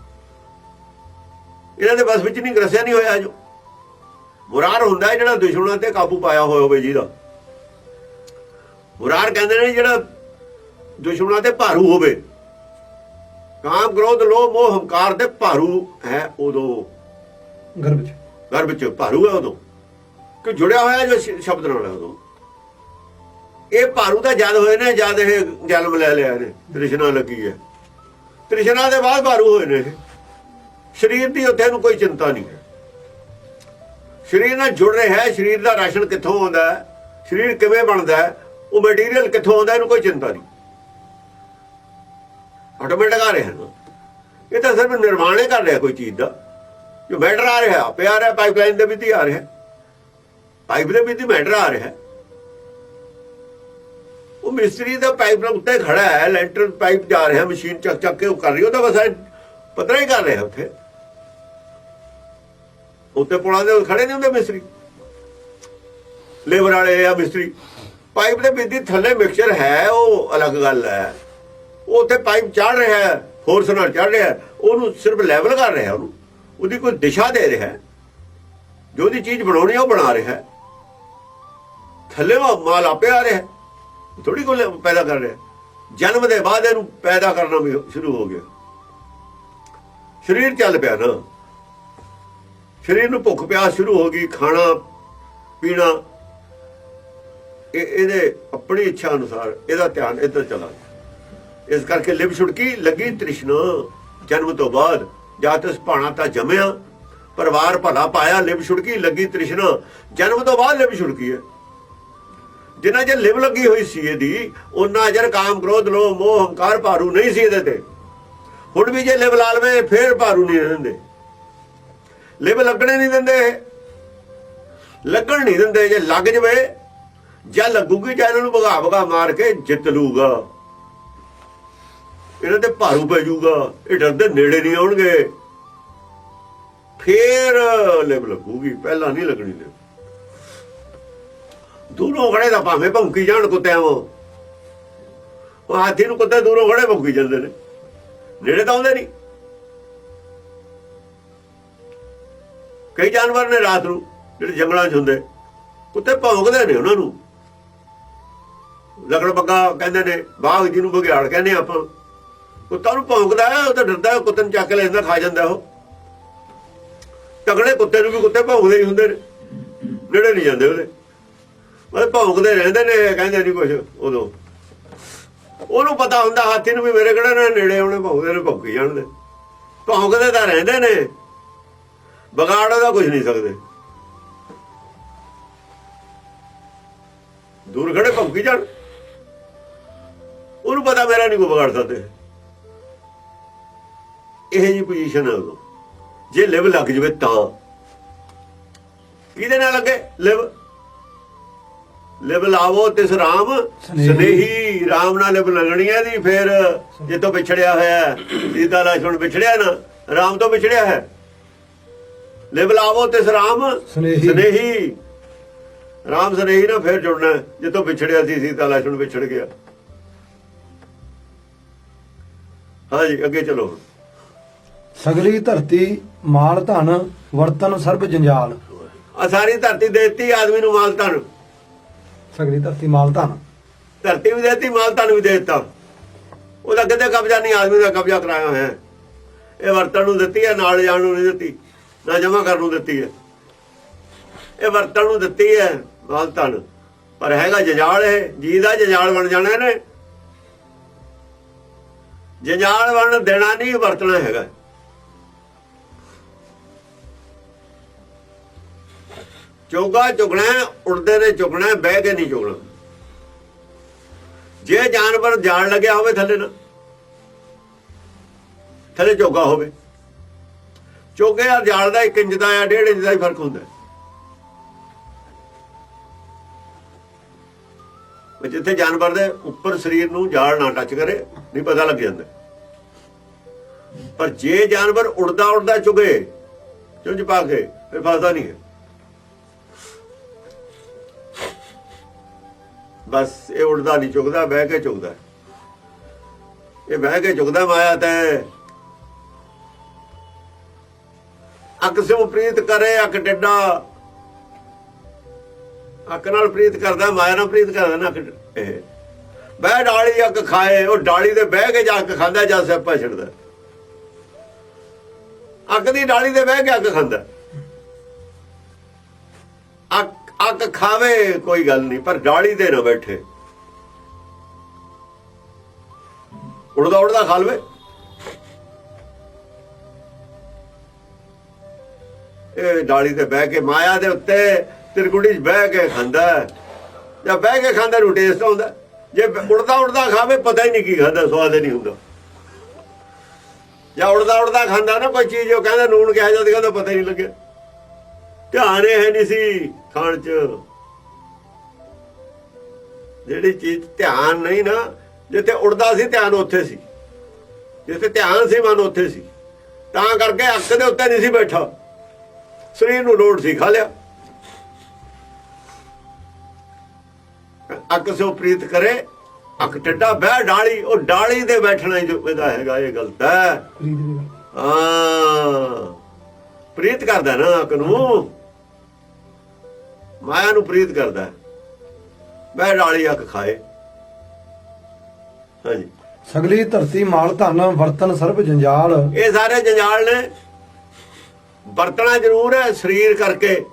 ਇਹਨਾਂ ਦੇ ਬਸ ਵਿੱਚ ਨਹੀਂ ਗਰਸਿਆ ਨਹੀਂ ਹੋਇਆ ਜੋ। ਮੁਰਾਰ ਹੁੰਦਾ ਹੈ ਜਿਹੜਾ ਦੁਸ਼ਮਣਾਂ ਤੇ ਕਾਬੂ ਪਾਇਆ ਹੋਇਆ ਹੋਵੇ ਜਿਹਦਾ ਮੁਰਾਰ ਕਹਿੰਦੇ ਨੇ ਜਿਹੜਾ ਦੁਸ਼ਮਣਾਂ ਤੇ ਭਾਰੂ ਹੋਵੇ। ਕਾਮ ਕ੍ਰੋਧ ਲੋਭ ਮੋਹ ਹੰਕਾਰ ਤੇ ਭਾਰੂ ਹੈ ਉਦੋਂ। ਗਰਭ ਚ। ਗਰਭ ਚ ਭਾਰੂ ਹੈ ਉਦੋਂ। ਕਿ ਜੁੜਿਆ ਹੋਇਆ ਜੋ ਸ਼ਬਦ ਨਾਲ ਹੈ ਉਦੋਂ। ਇਹ ਭਾਰੂ ਤਾਂ ਜਦ ਹੋਏ ਨੇ, ਜਦ ਇਹ ਜਨਮ ਲੈ ਲਿਆ ਨੇ ਤ੍ਰਿਸ਼ਨਾ ਲੱਗੀ ਹੈ। ਤ੍ਰਿਸ਼ਨਾ ਦੇ ਬਾਅਦ ਭਾਰੂ ਹੋਏ ਨੇ ਇਹ। ਸਰੀਰ ਦੀ ਉੱਥੇ ਨੂੰ ਕੋਈ ਚਿੰਤਾ ਨਹੀਂ ਹੈ। ਸਰੀਰ ਨਾਲ ਜੁੜ ਰਿਹਾ ਹੈ, ਸਰੀਰ ਦਾ ਰਾਸ਼ਨ ਕਿੱਥੋਂ ਆਉਂਦਾ ਹੈ, ਸਰੀਰ ਕਿਵੇਂ ਬਣਦਾ ਹੈ, ਉਹ ਮਟੀਰੀਅਲ ਕਿੱਥੋਂ ਆਉਂਦਾ ਇਹਨੂੰ ਕੋਈ ਚਿੰਤਾ ਨਹੀਂ। ਆਟੋਮੈਟਿਕ ਆ ਰਿਹਾ ਨਾ ਇਹ ਤਾਂ ਸਿਰਫ ਨਿਰਮਾਣ ਹੀ ਕਰ ਰਿਹਾ ਕੋਈ ਚੀਜ਼ ਦਾ। ਜੋ ਮੈਟਰ ਆ ਰਿਹਾ, ਪਿਆ ਰਿਹਾ ਪਾਈਪਲਾਈਨ ਦੇ ਵਿੱਚ ਹੀ ਆ ਰਿਹਾ। ਪਾਈਪ ਦੇ ਵਿੱਚ ਹੀ ਮੈਟਰ ਆ ਰਿਹਾ। ਉਹ ਮਿਸਤਰੀ ਦਾ ਪਾਈਪ ਉੱਤੇ ਖੜਾ ਹੈ ਲੈਂਟਰ ਪਾਈਪ ਜਾ ਰਿਹਾ ਮਸ਼ੀਨ ਚੱਕ ਚੱਕ ਕੇ ਉਹ ਕਰ ਰਹੀ ਉਹ ਤਾਂ ਬਸ ਐਂ ਪਤਰਾ ਹੀ ਕਰ ਰਿਹਾ ਉੱਥੇ। ਉੱਤੇ ਪੁਲਾਂ ਦੇ ਖੜੇ ਨਹੀਂ ਹੁੰਦੇ ਮਿਸਤਰੀ। ਲੇਬਰ ਵਾਲੇ ਜਾਂ ਮਿਸਤਰੀ। ਪਾਈਪ ਦੇ ਵਿੱਚ ਦੀ ਥੱਲੇ ਮਿਕਸਚਰ ਹੈ, ਉਹ ਅਲੱਗ ਗੱਲ ਹੈ। ਉਹ ਉੱਥੇ ਪਾਈਪ ਚੜ ਰਿਹਾ ਹੈ ਫੋਰਸ ਨਾਲ ਚੜ ਰਿਹਾ ਹੈ। ਉਹਨੂੰ ਸਿਰਫ ਲੈਵਲ ਕਰ ਰਿਹਾ ਉਹਨੂੰ। ਉਹਦੀ ਕੋਈ ਦਿਸ਼ਾ ਦੇ ਰਿਹਾ ਹੈ। ਜੋ ਦੀ ਚੀਜ਼ ਬਣਾਉਣੀ ਉਹ ਬਣਾ ਰਿਹਾ ਹੈ। ਥੱਲੇ ਉਹ ਮਾਲ ਆਪੇ ਆ ਰਿਹਾ ਥੋੜੀ ਕੋਲ ਪੈਦਾ ਕਰ ਰਿਹਾ। ਜਨਮ ਦੇ ਬਾਅਦ ਇਹਨੂੰ ਪੈਦਾ ਕਰਨਾ ਵੀ ਸ਼ੁਰੂ ਹੋ ਗਿਆ। ਸਰੀਰ ਚੱਲ ਪਿਆ ਨਾ। ਸਰੀਰ ਨੂੰ ਭੁੱਖ ਪਿਆਸ ਸ਼ੁਰੂ ਹੋ ਗਈ, ਖਾਣਾ, ਪੀਣਾ। ਇਹ, ਇਹਦੇ ਆਪਣੀ ਇੱਛਾ ਅਨੁਸਾਰ ਇਹਦਾ ਧਿਆਨ ਇੱਧਰ ਚਲਾ ਗਿਆ। ਇਸ ਕਰਕੇ ਲਿਵ ਛੁੜਕੀ ਲੱਗੀ ਤ੍ਰਿਸ਼ਨਾ। ਜਨਮ ਤੋਂ ਬਾਅਦ ਜਾਂ ਇਸ ਭਾਣਾ ਤਾਂ ਜੰਮਿਆ, ਪਰਿਵਾਰ ਭਲਾ ਪਾਇਆ, ਲਿਵ ਛੁੜਕੀ ਲੱਗੀ ਤ੍ਰਿਸ਼ਨਾ। ਜਨਮ ਤੋਂ ਬਾਅਦ ਲਿਵ ਛੁੜਕੀ ਹੈ? ਜਿੰਨਾ ਜੇ ਲਿਵ ਲੱਗੀ ਹੋਈ ਸੀ ਇਹਦੀ, ਉਹਨਾਂ ਅਜਰ ਕਾਮ ਕ੍ਰੋਧ, ਲੋਭ, ਮੋਹ, ਹੰਕਾਰ, ਭਾਰੂ ਨਹੀਂ ਸੀ ਇਹਦੇ ਤੇ। ਹੁਣ ਵੀ ਜੇ ਲਿਵ ਲਾ ਲਵੇ, ਫੇਰ ਭਾਰੂ ਨਹੀਂ ਰਹਿੰਦੇ। ਲਿਵ ਲੱਗਣੇ ਨਹੀਂ ਦਿੰਦੇ। ਲੱਗਣ ਨਹੀਂ ਦਿੰਦੇ, ਜੇ ਲੱਗ ਜਵੇ, ਜਾਂ ਲੱਗੂਗੀ ਜਾਂ ਇਹਨਾਂ ਨੂੰ ਭਗਾ ਭਗਾ ਮਾਰ ਕੇ ਜਿੱਤ ਲੂਗਾ ਇਹਨਾਂ ਤੇ ਭਾਰੂ ਪੈ ਜਾਊਗਾ, ਇਹ ਡਰਦੇ ਨੇੜੇ ਨਹੀਂ ਆਉਣਗੇ। ਫੇਰ ਲਿਵ ਲੱਗੂਗੀ, ਪਹਿਲਾਂ ਨਹੀਂ ਲੱਗਣੀ ਲਿਵ। ਦੂਰੋਂ ਖੜੇ ਦਾ ਭਾਵੇਂ ਭੌਂਕੀ ਜਾਣ ਕੁੱਤਿਆਂ ਵਾਂ ਉਹ ਹਾਥੀ ਨੂੰ ਕੁੱਤੇ ਦੂਰੋਂ ਖੜੇ ਭੌਂਕੀ ਜਾਂਦੇ ਨੇ। ਨੇੜੇ ਤਾਂ ਆਉਂਦੇ ਨਹੀਂ। ਕਈ ਜਾਨਵਰ ਨੇ ਰਾਤ ਨੂੰ ਜਿਹੜੇ ਜੰਗਲਾਂ 'ਚ ਹੁੰਦੇ, ਕੁੱਤੇ ਭੌਂਕਦੇ ਨੇ ਉਹਨਾਂ ਨੂੰ। ਲਗੜ ਬੱਗਾ ਕਹਿੰਦੇ ਨੇ, ਬਾਗ ਜਿਹਨੂੰ ਬਗਿਆੜ ਕਹਿੰਦੇ ਆਪਾਂ। ਕੁੱਤਾ ਨੂੰ ਭੌਂਕਦਾ ਹੈ, ਉਹ ਤਾਂ ਡਰਦਾ ਕੁੱਤੇ ਨੂੰ ਚੱਕ ਕੇ ਲੈ ਜਾਂਦਾ, ਖਾ ਜਾਂਦਾ ਉਹ। ਤਗੜੇ ਕੁੱਤੇ ਨੂੰ ਵੀ ਕੁੱਤੇ ਭੌਂਕਦੇ ਹੀ ਹੁੰਦੇ ਨੇ। ਨੇੜੇ ਨਹੀਂ ਜਾਂਦੇ ਉਹਦੇ। ਉਹ ਭੌਂਕਦੇ ਰਹਿੰਦੇ ਨੇ, ਕਹਿੰਦੇ ਨਹੀਂ ਕੁਝ ਉਦੋਂ। ਉਹਨੂੰ ਪਤਾ ਹੁੰਦਾ ਹਾਥੀ ਨੂੰ ਵੀ ਮੇਰੇ ਕਿਹੜੇ ਨੇ ਨੇੜੇ ਆਉਣੇ ਭੌਂਕਦੇ ਨੇ ਭੌਂਕੀ ਜਾਣਦੇ। ਭੌਂਕਦੇ ਤਾਂ ਰਹਿੰਦੇ ਨੇ। ਬਗਾੜ ਉਹਦਾ ਕੁਝ ਨਹੀਂ ਸਕਦੇ। ਦੂਰ ਖੜੇ ਭੌਂਕੀ ਜਾਣ। ਉਹਨੂੰ ਪਤਾ ਮੇਰਾ ਨਹੀਂ ਕੋ ਵਿਗਾੜ ਸਕਦੇ। ਇਹ ਜੀ ਪੋਜੀਸ਼ਨ ਹੈ ਉਦੋਂ। ਜੇ ਲਿਵ ਲੱਗ ਜਵੇ ਤਾਂ। ਕਿਹਦੇ ਨਾਲ ਲੱਗੇ ਲਿਵ। ਲਿਬ ਲਾਵੋ ਤਿਸ ਰਾਮ ਸਨੇਹੀ। ਰਾਮ ਨਾਲ ਲਿਬ ਲਗਣੀਆਂ ਦੀ ਫਿਰ ਜੇ ਤੋਂ ਵਿਛੜਿਆ ਹੋਇਆ ਸੀਤਾ ਲਛਣ ਵਿਛੜਿਆ ਨਾ ਰਾਮ ਤੋਂ ਵਿਛੜਿਆ ਹੈ। ਲਿਬ ਲਾਵੋ ਤਿਸ ਰਾਮ ਸਨੇਹੀ। ਰਾਮ ਸਨੇਹੀ ਨਾ ਫਿਰ ਜੁੜਨਾ ਜੇ ਤੋਂ ਵਿਛੜਿਆ ਸੀ ਸੀਤਾ ਲਛਣ ਵਿਛੜ ਗਿਆ। ਹਾਂਜੀ ਅੱਗੇ ਚਲੋ। ਸਗਲੀ ਧਰਤੀ ਮਾਲ ਧਨ ਵਰਤਨ ਸਰਬ ਜੰਜਾਲ। ਆ ਸਾਰੀ ਧਰਤੀ ਦੇਤੀ ਆਦਮੀ ਨੂੰ ਮਾਲ ਧਨ। ਸਗਲੀ ਧਰਤੀ ਮਾਲ ਧਨ। ਧਰਤੀ ਵੀ ਦੇਤੀ, ਮਾਲ ਧਨ ਵੀ ਦੇ ਉਹਦਾ ਕਿਤੇ ਕਬਜ਼ਾ ਨਹੀਂ, ਆਦਮੀ ਦਾ ਕਬਜ਼ਾ ਕਰਾਇਆ ਹੋਇਆ ਹੈ। ਇਹ ਵਰਤਣ ਨੂੰ ਦਿੱਤੀ ਹੈ, ਨਾਲ ਜਾਣ ਨੂੰ ਨਹੀਂ ਦਿੱਤੀ, ਨਾ ਜਮਾ ਕਰਨ ਨੂੰ ਦਿੱਤੀ ਹੈ। ਇਹ ਵਰਤਣ ਨੂੰ ਦਿੱਤੀ ਹੈ, ਮਾਲ ਧਨ। ਪਰ ਹੈਗਾ ਜਜਾਲ ਇਹ, ਜੀ ਦਾ ਜਜਾਲ ਬਣ ਜਾਣਾ ਨੇ ਜੰਜਾਲ ਬਣ ਦੇਣਾ ਨਹੀਂ, ਵਰਤਣਾ ਹੈਗਾ। ਚੋਗਾ ਚੁਗਣਾ ਹੈ, ਉੜਦੇ ਨੇ ਚੁਗਣਾ ਬਹਿ ਕੇ ਨਹੀਂ ਚੁਗਣਾ ਜੇ ਜਾਨਵਰ ਜਾਣ ਲੱਗਿਆ ਹੋਵੇ ਥੱਲੇ ਨਾ ਥੱਲੇ ਚੋਗਾ ਹੋਵੇ। ਚੋਗੇ ਆ ਜਾਲ ਦਾ 1 ਇੰਚ ਦਾ ਆ 1.5 ਇੰਚ ਦਾ ਹੀ ਫ਼ਰਕ ਹੁੰਦਾ। ਜਿੱਥੇ ਜਾਨਵਰ ਦੇ ਉੱਪਰ ਸਰੀਰ ਨੂੰ ਜਾਲ ਨਾ ਟੱਚ ਕਰੇ ਨਹੀਂ ਪਤਾ ਲੱਗ ਜਾਂਦਾ। ਪਰ ਜੇ ਜਾਨਵਰ ਉੜਦਾ ਉੜਦਾ ਚੁਗੇ ਚੁੰਝ ਪਾ ਕੇ ਫਿਰ ਫਸਦਾ ਨਹੀਂ ਹੈ। ਬਸ ਇਹ ਉੜਦਾ ਨਹੀਂ ਚੁਗਦਾ ਬਹਿ ਕੇ ਚੁਗਦਾ ਇਹ ਬਹਿ ਕੇ ਚੁਗਦਾ ਮਾਇਆ ਤੇ। ਅੱਕ ਸਿਉ ਪ੍ਰੀਤ ਕਰੇ ਅੱਕ ਟੱਡਾ ਅੱਕ ਨਾਲ ਪ੍ਰੀਤ ਕਰਦਾ, ਮਾਇਆ ਨਾਲ ਪ੍ਰੀਤ ਕਰਦਾ ਨਾ ਅੱਕ ਇਹ। ਬਹਿ ਡਾਲੀ ਅੱਕ ਖਾਏ, ਉਹ ਡਾਲੀ ਤੇ ਬਹਿ ਕੇ ਜਾ ਕੇ ਖਾਂਦਾ ਜਾਂ ਸਿਆਪਾ ਛੱਡਦਾ। ਅੱਕ ਦੀ ਡਾਲੀ ਤੇ ਬਹਿ ਕੇ ਅੱਕ ਖਾਂਦਾ। ਅੱਕ ਅੱਕ ਖਾਵੇ, ਕੋਈ ਗੱਲ ਨਹੀਂ, ਪਰ ਡਾਲੀ ਤੇ ਨਾ ਬੈਠੇ। ਉੜਦਾ ਉੜਦਾ ਖਾ ਲਵੇ। ਇਹ ਡਾਲੀ ਤੇ ਬਹਿ ਕੇ ਮਾਇਆ ਦੇ ਉੱਤੇ ਤਿਰਗੁੜੀ 'ਚ ਬਹਿ ਕੇ ਖਾਂਦਾ ਜਾਂ ਬਹਿ ਕੇ ਖਾਂਦਾ ਨੂੰ ਟੇਸਟ ਆਉਂਦਾ ਜੇ ਉੜਦਾ ਉੜਦਾ ਖਾਵੇ, ਪਤਾ ਹੀ ਨਹੀਂ ਕੀ ਖਾਂਦਾ, ਸਵਾਦ ਹੀ ਨਹੀਂ ਹੁੰਦਾ। ਜਾਂ ਉੜਦਾ ਉੜਦਾ ਖਾਂਦਾ ਨਾ, ਕੋਈ ਚੀਜ਼ ਉਹ ਕਹਿੰਦਾ, ਨੂਣ ਕਿਹਾ ਜਾਂਦਾ ਕਹਿੰਦਾ ਪਤਾ ਹੀ ਨਹੀਂ ਲੱਗਿਆ। ਧਿਆਨ ਇਹ ਨਹੀਂ ਸੀ ਖਾਣ ਚ। ਜਿਹੜੀ ਚੀਜ਼ ਧਿਆਨ ਨਹੀਂ ਨਾ ਜਿੱਥੇ ਉੜਦਾ ਸੀ ਧਿਆਨ ਉੱਥੇ ਸੀ। ਜਿੱਥੇ ਧਿਆਨ ਸੀ ਮਨ ਉੱਥੇ ਸੀ। ਤਾਂ ਕਰਕੇ ਅੱਖ ਦੇ ਉੱਤੇ ਨਹੀਂ ਸੀ ਬੈਠਾ। ਸਰੀਰ ਨੂੰ ਲੋੜ ਸੀ ਖਾ ਲਿਆ। ਅੱਖ ਸੋ ਪ੍ਰੀਤ ਕਰੇ ਅੱਖ ਟੱਡਾ ਬਹਿ ਡਾਲੀ ਉਹ ਡਾਲੀ ਤੇ ਬੈਠਣਾ ਹੀ ਜੋ ਇਹਦਾ ਹੈਗਾ ਇਹ ਗਲਤ ਹੈ। ਦੀ ਹਾਂ। ਪ੍ਰੀਤ ਕਰਦਾ ਨਾ ਅੱਖ ਨੂੰ। ਮਾਇਆ ਨੂੰ ਪ੍ਰੀਤ ਕਰਦਾ ਹੈ। ਬਹਿ ਡਾਲੀ ਅੱਖ ਖਾਏ। ਹਾਂਜੀ। ਸਗਲੀ ਧਰਤੀ ਮਾਲ ਧਨ ਵਰਤਨ ਸਰਬ ਜੰਜਾਲ। ਇਹ ਸਾਰੇ ਜੰਜਾਲ ਨੇ। ਵਰਤਣਾ ਜ਼ਰੂਰ ਹੈ ਸਰੀਰ ਕਰਕੇ।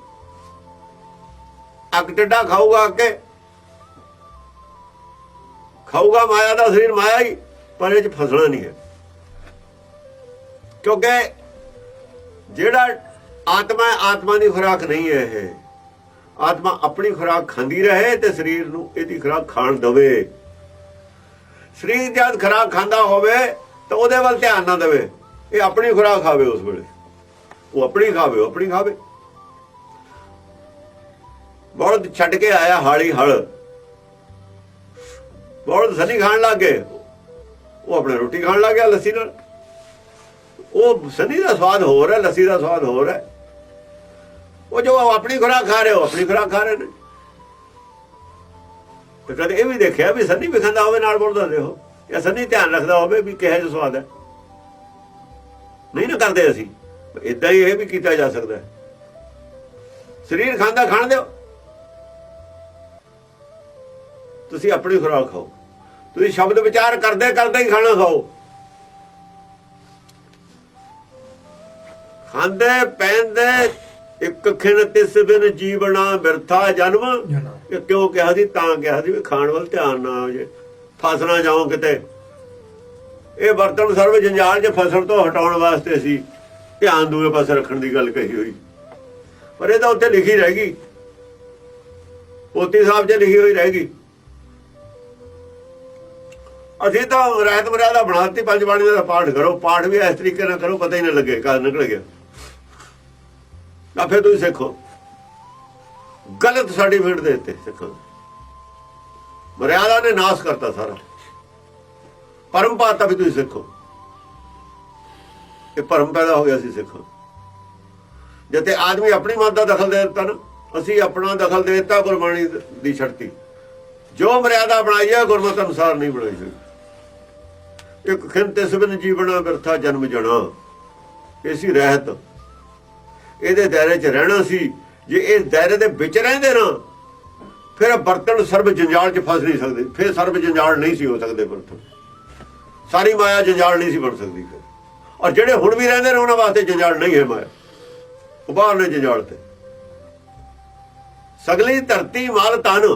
ਅੱਗ ਟੱਡਾ ਖਾਊਗਾ ਅੱਗੇ ਖਾਊਗਾ ਮਾਇਆ ਦਾ ਸਰੀਰ ਮਾਇਆ ਹੀ ਪਰ ਇਹ ਚ ਫਸਣਾ ਨਹੀਂ ਹੈ। ਕਿਉਂਕਿ ਜਿਹੜਾ ਆਤਮਾ ਆਤਮਾ ਦੀ ਖੁਰਾਕ ਨਹੀਂ ਹੈ ਇਹ। ਆਤਮਾ ਆਪਣੀ ਖੁਰਾਕ ਖਾਂਦੀ ਰਹੇ ਤੇ ਸਰੀਰ ਨੂੰ ਇਹਦੀ ਖੁਰਾਕ ਖਾਣ ਦੇਵੇ। ਸਰੀਰ ਜਦ ਖੁਰਾਕ ਖਾਂਦਾ ਹੋਵੇ ਤਾਂ ਉਹਦੇ ਵੱਲ ਧਿਆਨ ਨਾ ਦੇਵੇ। ਇਹ ਆਪਣੀ ਖੁਰਾਕ ਖਾਵੇ ਉਸ ਵੇਲੇ। ਉਹ ਆਪਣੀ ਖਾਵੇ ਆਪਣੀ ਖਾਵੇ। ਬਲਦ ਛੱਡ ਕੇ ਆਇਆ ਹਾਲੀ ਹਲ। ਬਲਦ ਸਨੀ ਖਾਣ ਲੱਗ ਗਏ। ਉਹ ਆਪਣੇ ਰੋਟੀ ਖਾਣ ਲੱਗ ਗਿਆ ਲੱਸੀ ਨਾਲ। ਉਹ ਸਨੀ ਦਾ ਸਵਾਦ ਹੋਰ ਹੈ, ਲੱਸੀ ਦਾ ਸਵਾਦ ਹੋਰ ਹੈ। ਉਹ ਜੋ ਆਪਣੀ ਖੁਰਾਕ ਖਾ ਰਹੇ ਹੋ, ਆਪਣੀ ਖੁਰਾਕ ਖਾ ਰਹੇ ਨੇ। ਤੇ ਕਦੇ ਇਹ ਵੀ ਦੇਖਿਆ ਵੀ ਸੰਨੀ ਵੀ ਖਾਂਦਾ ਹੋਵੇ, ਨਾਲ ਬੋਲਦਾ ਦੇਖੋ। ਜਾਂ ਸਨੀ ਧਿਆਨ ਰੱਖਦਾ ਹੋਵੇ ਵੀ ਕਿਹੋ ਜਿਹਾ ਸਵਾਦ ਹੈ। ਨਹੀਂ ਨਾ ਕਰਦੇ ਅਸੀਂ। ਇਦਾਂ ਹੀ ਇਹ ਵੀ ਕੀਤਾ ਜਾ ਸਕਦਾ ਹੈ। ਸਰੀਰ ਖਾਂਦਾ ਖਾਣ ਦਿਓ। ਤੁਸੀਂ ਆਪਣੀ ਖੁਰਾਕ ਖਾਓ। ਤੁਸੀਂ ਸ਼ਬਦ ਵਿਚਾਰ ਕਰਦੇ ਕਰਦੇ ਹੀ ਖਾਣਾ ਖਾਓ। ਖਾਂਦੇ, ਪੈਂਦੇ ਇੱਕ ਖਿਣ ਤਿਸ ਬਿਨ ਜੀਵਣਾ ਬਿਰਥਾ ਜਨਮ। ਜਨਾ ਇਹ ਕਿਉਂ ਕਿਹਾ ਸੀ? ਤਾਂ ਕਿਹਾ ਸੀ ਵੀ ਖਾਣ ਵੱਲ ਧਿਆਨ ਨਾ ਹੋ ਜੇ ਫਸ ਨਾ ਜਾਓ ਕਿਤੇ। ਇਹ ਬਰਤਨ ਸਰਵ ਜੰਜਾਲ 'ਚ ਫਸਣ ਤੋਂ ਹਟਾਉਣ ਵਾਸਤੇ ਸੀ। ਧਿਆਨ ਦੂਏ ਪਾਸੇ ਰੱਖਣ ਦੀ ਗੱਲ ਕਹੀ ਹੋਈ। ਪਰ ਇਹ ਤਾਂ ਉੱਥੇ ਲਿਖੀ ਰਹਿ ਗਈ। ਪੋਤੀ ਸਾਹਿਬ 'ਚ ਲਿਖੀ ਹੋਈ ਰਹਿ ਗਈ। ਅਸੀਂ ਤਾਂ ਰਹਿਤ ਮਰਿਆਦਾ ਬਣਾਤੀ ਪੰਜ ਬਾਣੀ ਦਾ ਪਾਠ ਕਰੋ। ਪਾਠ ਵੀ ਇਸ ਤਰੀਕੇ ਨਾਲ ਕਰੋ ਪਤਾ ਹੀ ਨਾ ਲੱਗੇ ਕਦ ਨਿਕਲ ਗਿਆ। ਤਾਂ ਫਿਰ ਤੁਸੀਂ ਸਿੱਖੋ। ਗਲਤ ਸਰਟੀਫਿਕੇਟ ਦੇ ਦਿੱਤੇ ਸਿੱਖਾਂ। ਦੇ। ਮਰਿਆਦਾ ਨੇ ਨਾਸ ਕਰਤਾ ਸਾਰਾ। ਪਰਮ ਪਾਤਾ ਵੀ ਤੁਸੀਂ ਸਿੱਖੋ। ਇਹ ਭਰਮ ਪੈਦਾ ਹੋ ਗਿਆ ਸੀ ਸਿੱਖੋ। ਜਿੱਤੇ ਆਦਮੀ ਆਪਣੀ ਮਤ ਦਾ ਦਖਲ ਦੇ ਦਿੱਤਾ ਨਾ, ਅਸੀਂ ਆਪਣਾ ਦਖਲ ਦੇ ਦਿੱਤਾ ਗੁਰਬਾਣੀ ਦੀ ਸ਼ਰਤੀ ਜੋ ਮਰਿਆਦਾ ਬਣਾਈ ਹੈ ਗੁਰਮਤਿ ਅਨੁਸਾਰ ਨਹੀਂ ਬਣਾਈ ਸੀ ਇੱਕ ਖਿੰਨ ਤਿਸ ਬਿਨ ਜੀਵਣਾ ਵਿਰਥਾ ਜਨਮ ਜਣਾ। ਇਹ ਸੀ ਰਹਿਤ। ਇਹਦੇ ਦਾਇਰੇ 'ਚ ਰਹਿਣਾ ਸੀ। ਜੇ ਇਸ ਦਾਇਰੇ ਦੇ ਵਿੱਚ ਰਹਿੰਦੇ ਨਾ ਫਿਰ ਬਰਤਨ ਸਰਬ ਜੰਜਾਲ 'ਚ ਫਸ ਨਹੀਂ ਸਕਦੇ। ਫਿਰ ਸਰਬ ਜੰਜਾਲ ਨਹੀਂ ਸੀ ਹੋ ਸਕਦੇ ਬਰਤਨ। ਸਾਰੀ ਮਾਇਆ ਜੰਜਾਲ ਨਹੀਂ ਸੀ ਬਣ ਸਕਦੀ ਫਿਰ। ਔਰ ਜਿਹੜੇ ਹੁਣ ਵੀ ਰਹਿੰਦੇ ਨੇ ਉਹਨਾਂ ਵਾਸਤੇ ਜੰਜਾਲ ਨਹੀਂ ਹੈ ਮਾਇਆ। ਬਾਹਰ ਨੇ ਜੰਜਾਲ ਤੇ। ਸਗਲੀ ਧਰਤੀ ਮਾਲ ਤਨ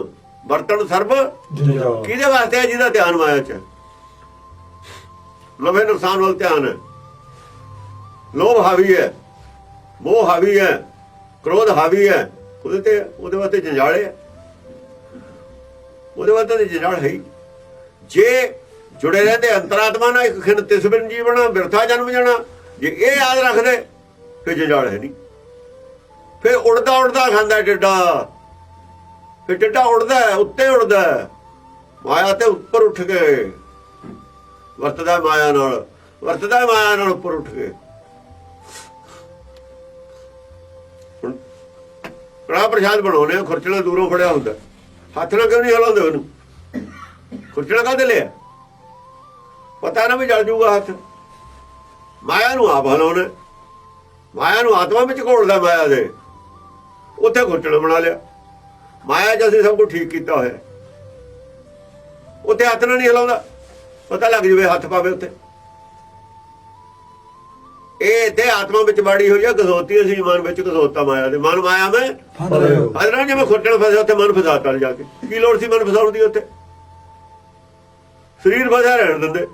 ਬਰਤਨ ਸਰਬ ਕਿਹਦੇ ਵਾਸਤੇ ਹੈ ਜਿਹਦਾ ਧਿਆਨ ਮਾਇਆ 'ਚ ਲੋਭੇ ਨੁਕਸਾਨ ਵੱਲ ਧਿਆਨ ਹੈ। ਲੋਭ ਹਾਵੀ ਹੈ। ਮੋਹ ਹਾਵੀ ਹੈ, ਕ੍ਰੋਧ ਹਾਵੀ ਹੈ, ਉਹਦੇ ਤੇ ਉਹਦੇ ਵਾਸਤੇ ਜੰਜਾਲੇ ਹੈ। ਉਹਦੇ ਵਾਸਤੇ ਤਾਂ ਜੰਜਾਲ ਹੈ ਹੀ। ਜੇ ਜੁੜੇ ਰਹਿੰਦੇ, ਅੰਤਰਾਤਮਾ ਨਾਲ ਇੱਕ ਖਿੰਡ ਤਿਸਬਨ ਜੀਵਣਾ ਬਿਰਥਾ ਜਨਮ ਜਾਣਾ, ਜੇ ਇਹ ਯਾਦ ਰੱਖਦੇ, ਫਿਰ ਜੰਜਾਲ ਹੈ ਨਹੀਂ। ਫਿਰ ਉੜਦਾ ਉੜਦਾ ਖਾਂਦਾ ਟਿੱਡਾ। ਫਿਰ ਟਿੱਡਾ ਉੜਦਾ ਉੱਤੇ ਉੜਦਾ ਮਾਇਆ ਤੇ ਉੱਪਰ ਉੱਠ ਕੇ। ਵਰਤਦਾ ਮਾਇਆ ਨਾਲ, ਵਰਤਦਾ ਮਾਇਆ ਨਾਲ ਉੱਪਰ ਉੱਠ ਕੇ। ਕੜਾ ਪ੍ਰਸ਼ਾਦ ਬਣਾਉਣੇ ਆ ਖੁਰਚਣਾ ਦੂਰੋਂ ਫੜਿਆ ਹੁੰਦਾ। ਹੱਥ ਨਾਲ ਕਿਉਂ ਨਹੀਂ ਹਲਾਉਂਦੇ ਉਹਨੂੰ। ਖੁਰਚਣਾ ਕਾਹਦੇ ਲਿਆ ਪਤਾ ਨਾ ਵੀ ਜਲ ਜੂਗਾ ਹੱਥ। ਮਾਇਆ ਨੂੰ ਆਪ ਹਲਾਉਣਾ ਮਾਇਆ ਨੂੰ ਆਤਮਾ ਵਿੱਚ ਘੋਲਦਾ ਮਾਇਆ ਦੇ। ਉੱਥੇ ਖੁਰਚਣਾ ਬਣਾ ਲਿਆ। ਮਾਇਆ ਜਿਹਾ ਸਭ ਕੁਝ ਠੀਕ ਕੀਤਾ ਹੋਇਆ। ਉੱਥੇ ਹੱਥ ਨਾਲ ਨਹੀਂ ਹਲਾਉਂਦਾ। ਪਤਾ ਲੱਗ ਜਵੇ ਹੱਥ ਪਾਵੇ ਉੱਤੇ ਇਹ ਤੇ ਆਤਮਾ ਵਿੱਚ ਬਾੜੀ ਹੋਈ ਆ ਗਸੋਤੀ ਅਸੀਂ ਮਨ ਵਿੱਚ ਗਸੋਤਾ ਮਾਇਆ ਦੇ। ਮਨ ਮਾਇਆ ਮੈਂ ਹਜ਼ਰਾਂ ਜਿਵੇਂ ਖੁੱਟਣ ਫਸਿਆ ਉੱਥੇ ਮਨ ਫਸਾਤਾ ਜਾ ਕੇ। ਕੀ ਲੋੜ ਸੀ ਮਨ ਫਸਾਉਣ ਦੀ ਉੱਥੇ? ਸਰੀਰ ਫਸਿਆ ਰਹਿਣ ਦਿੰਦੇ।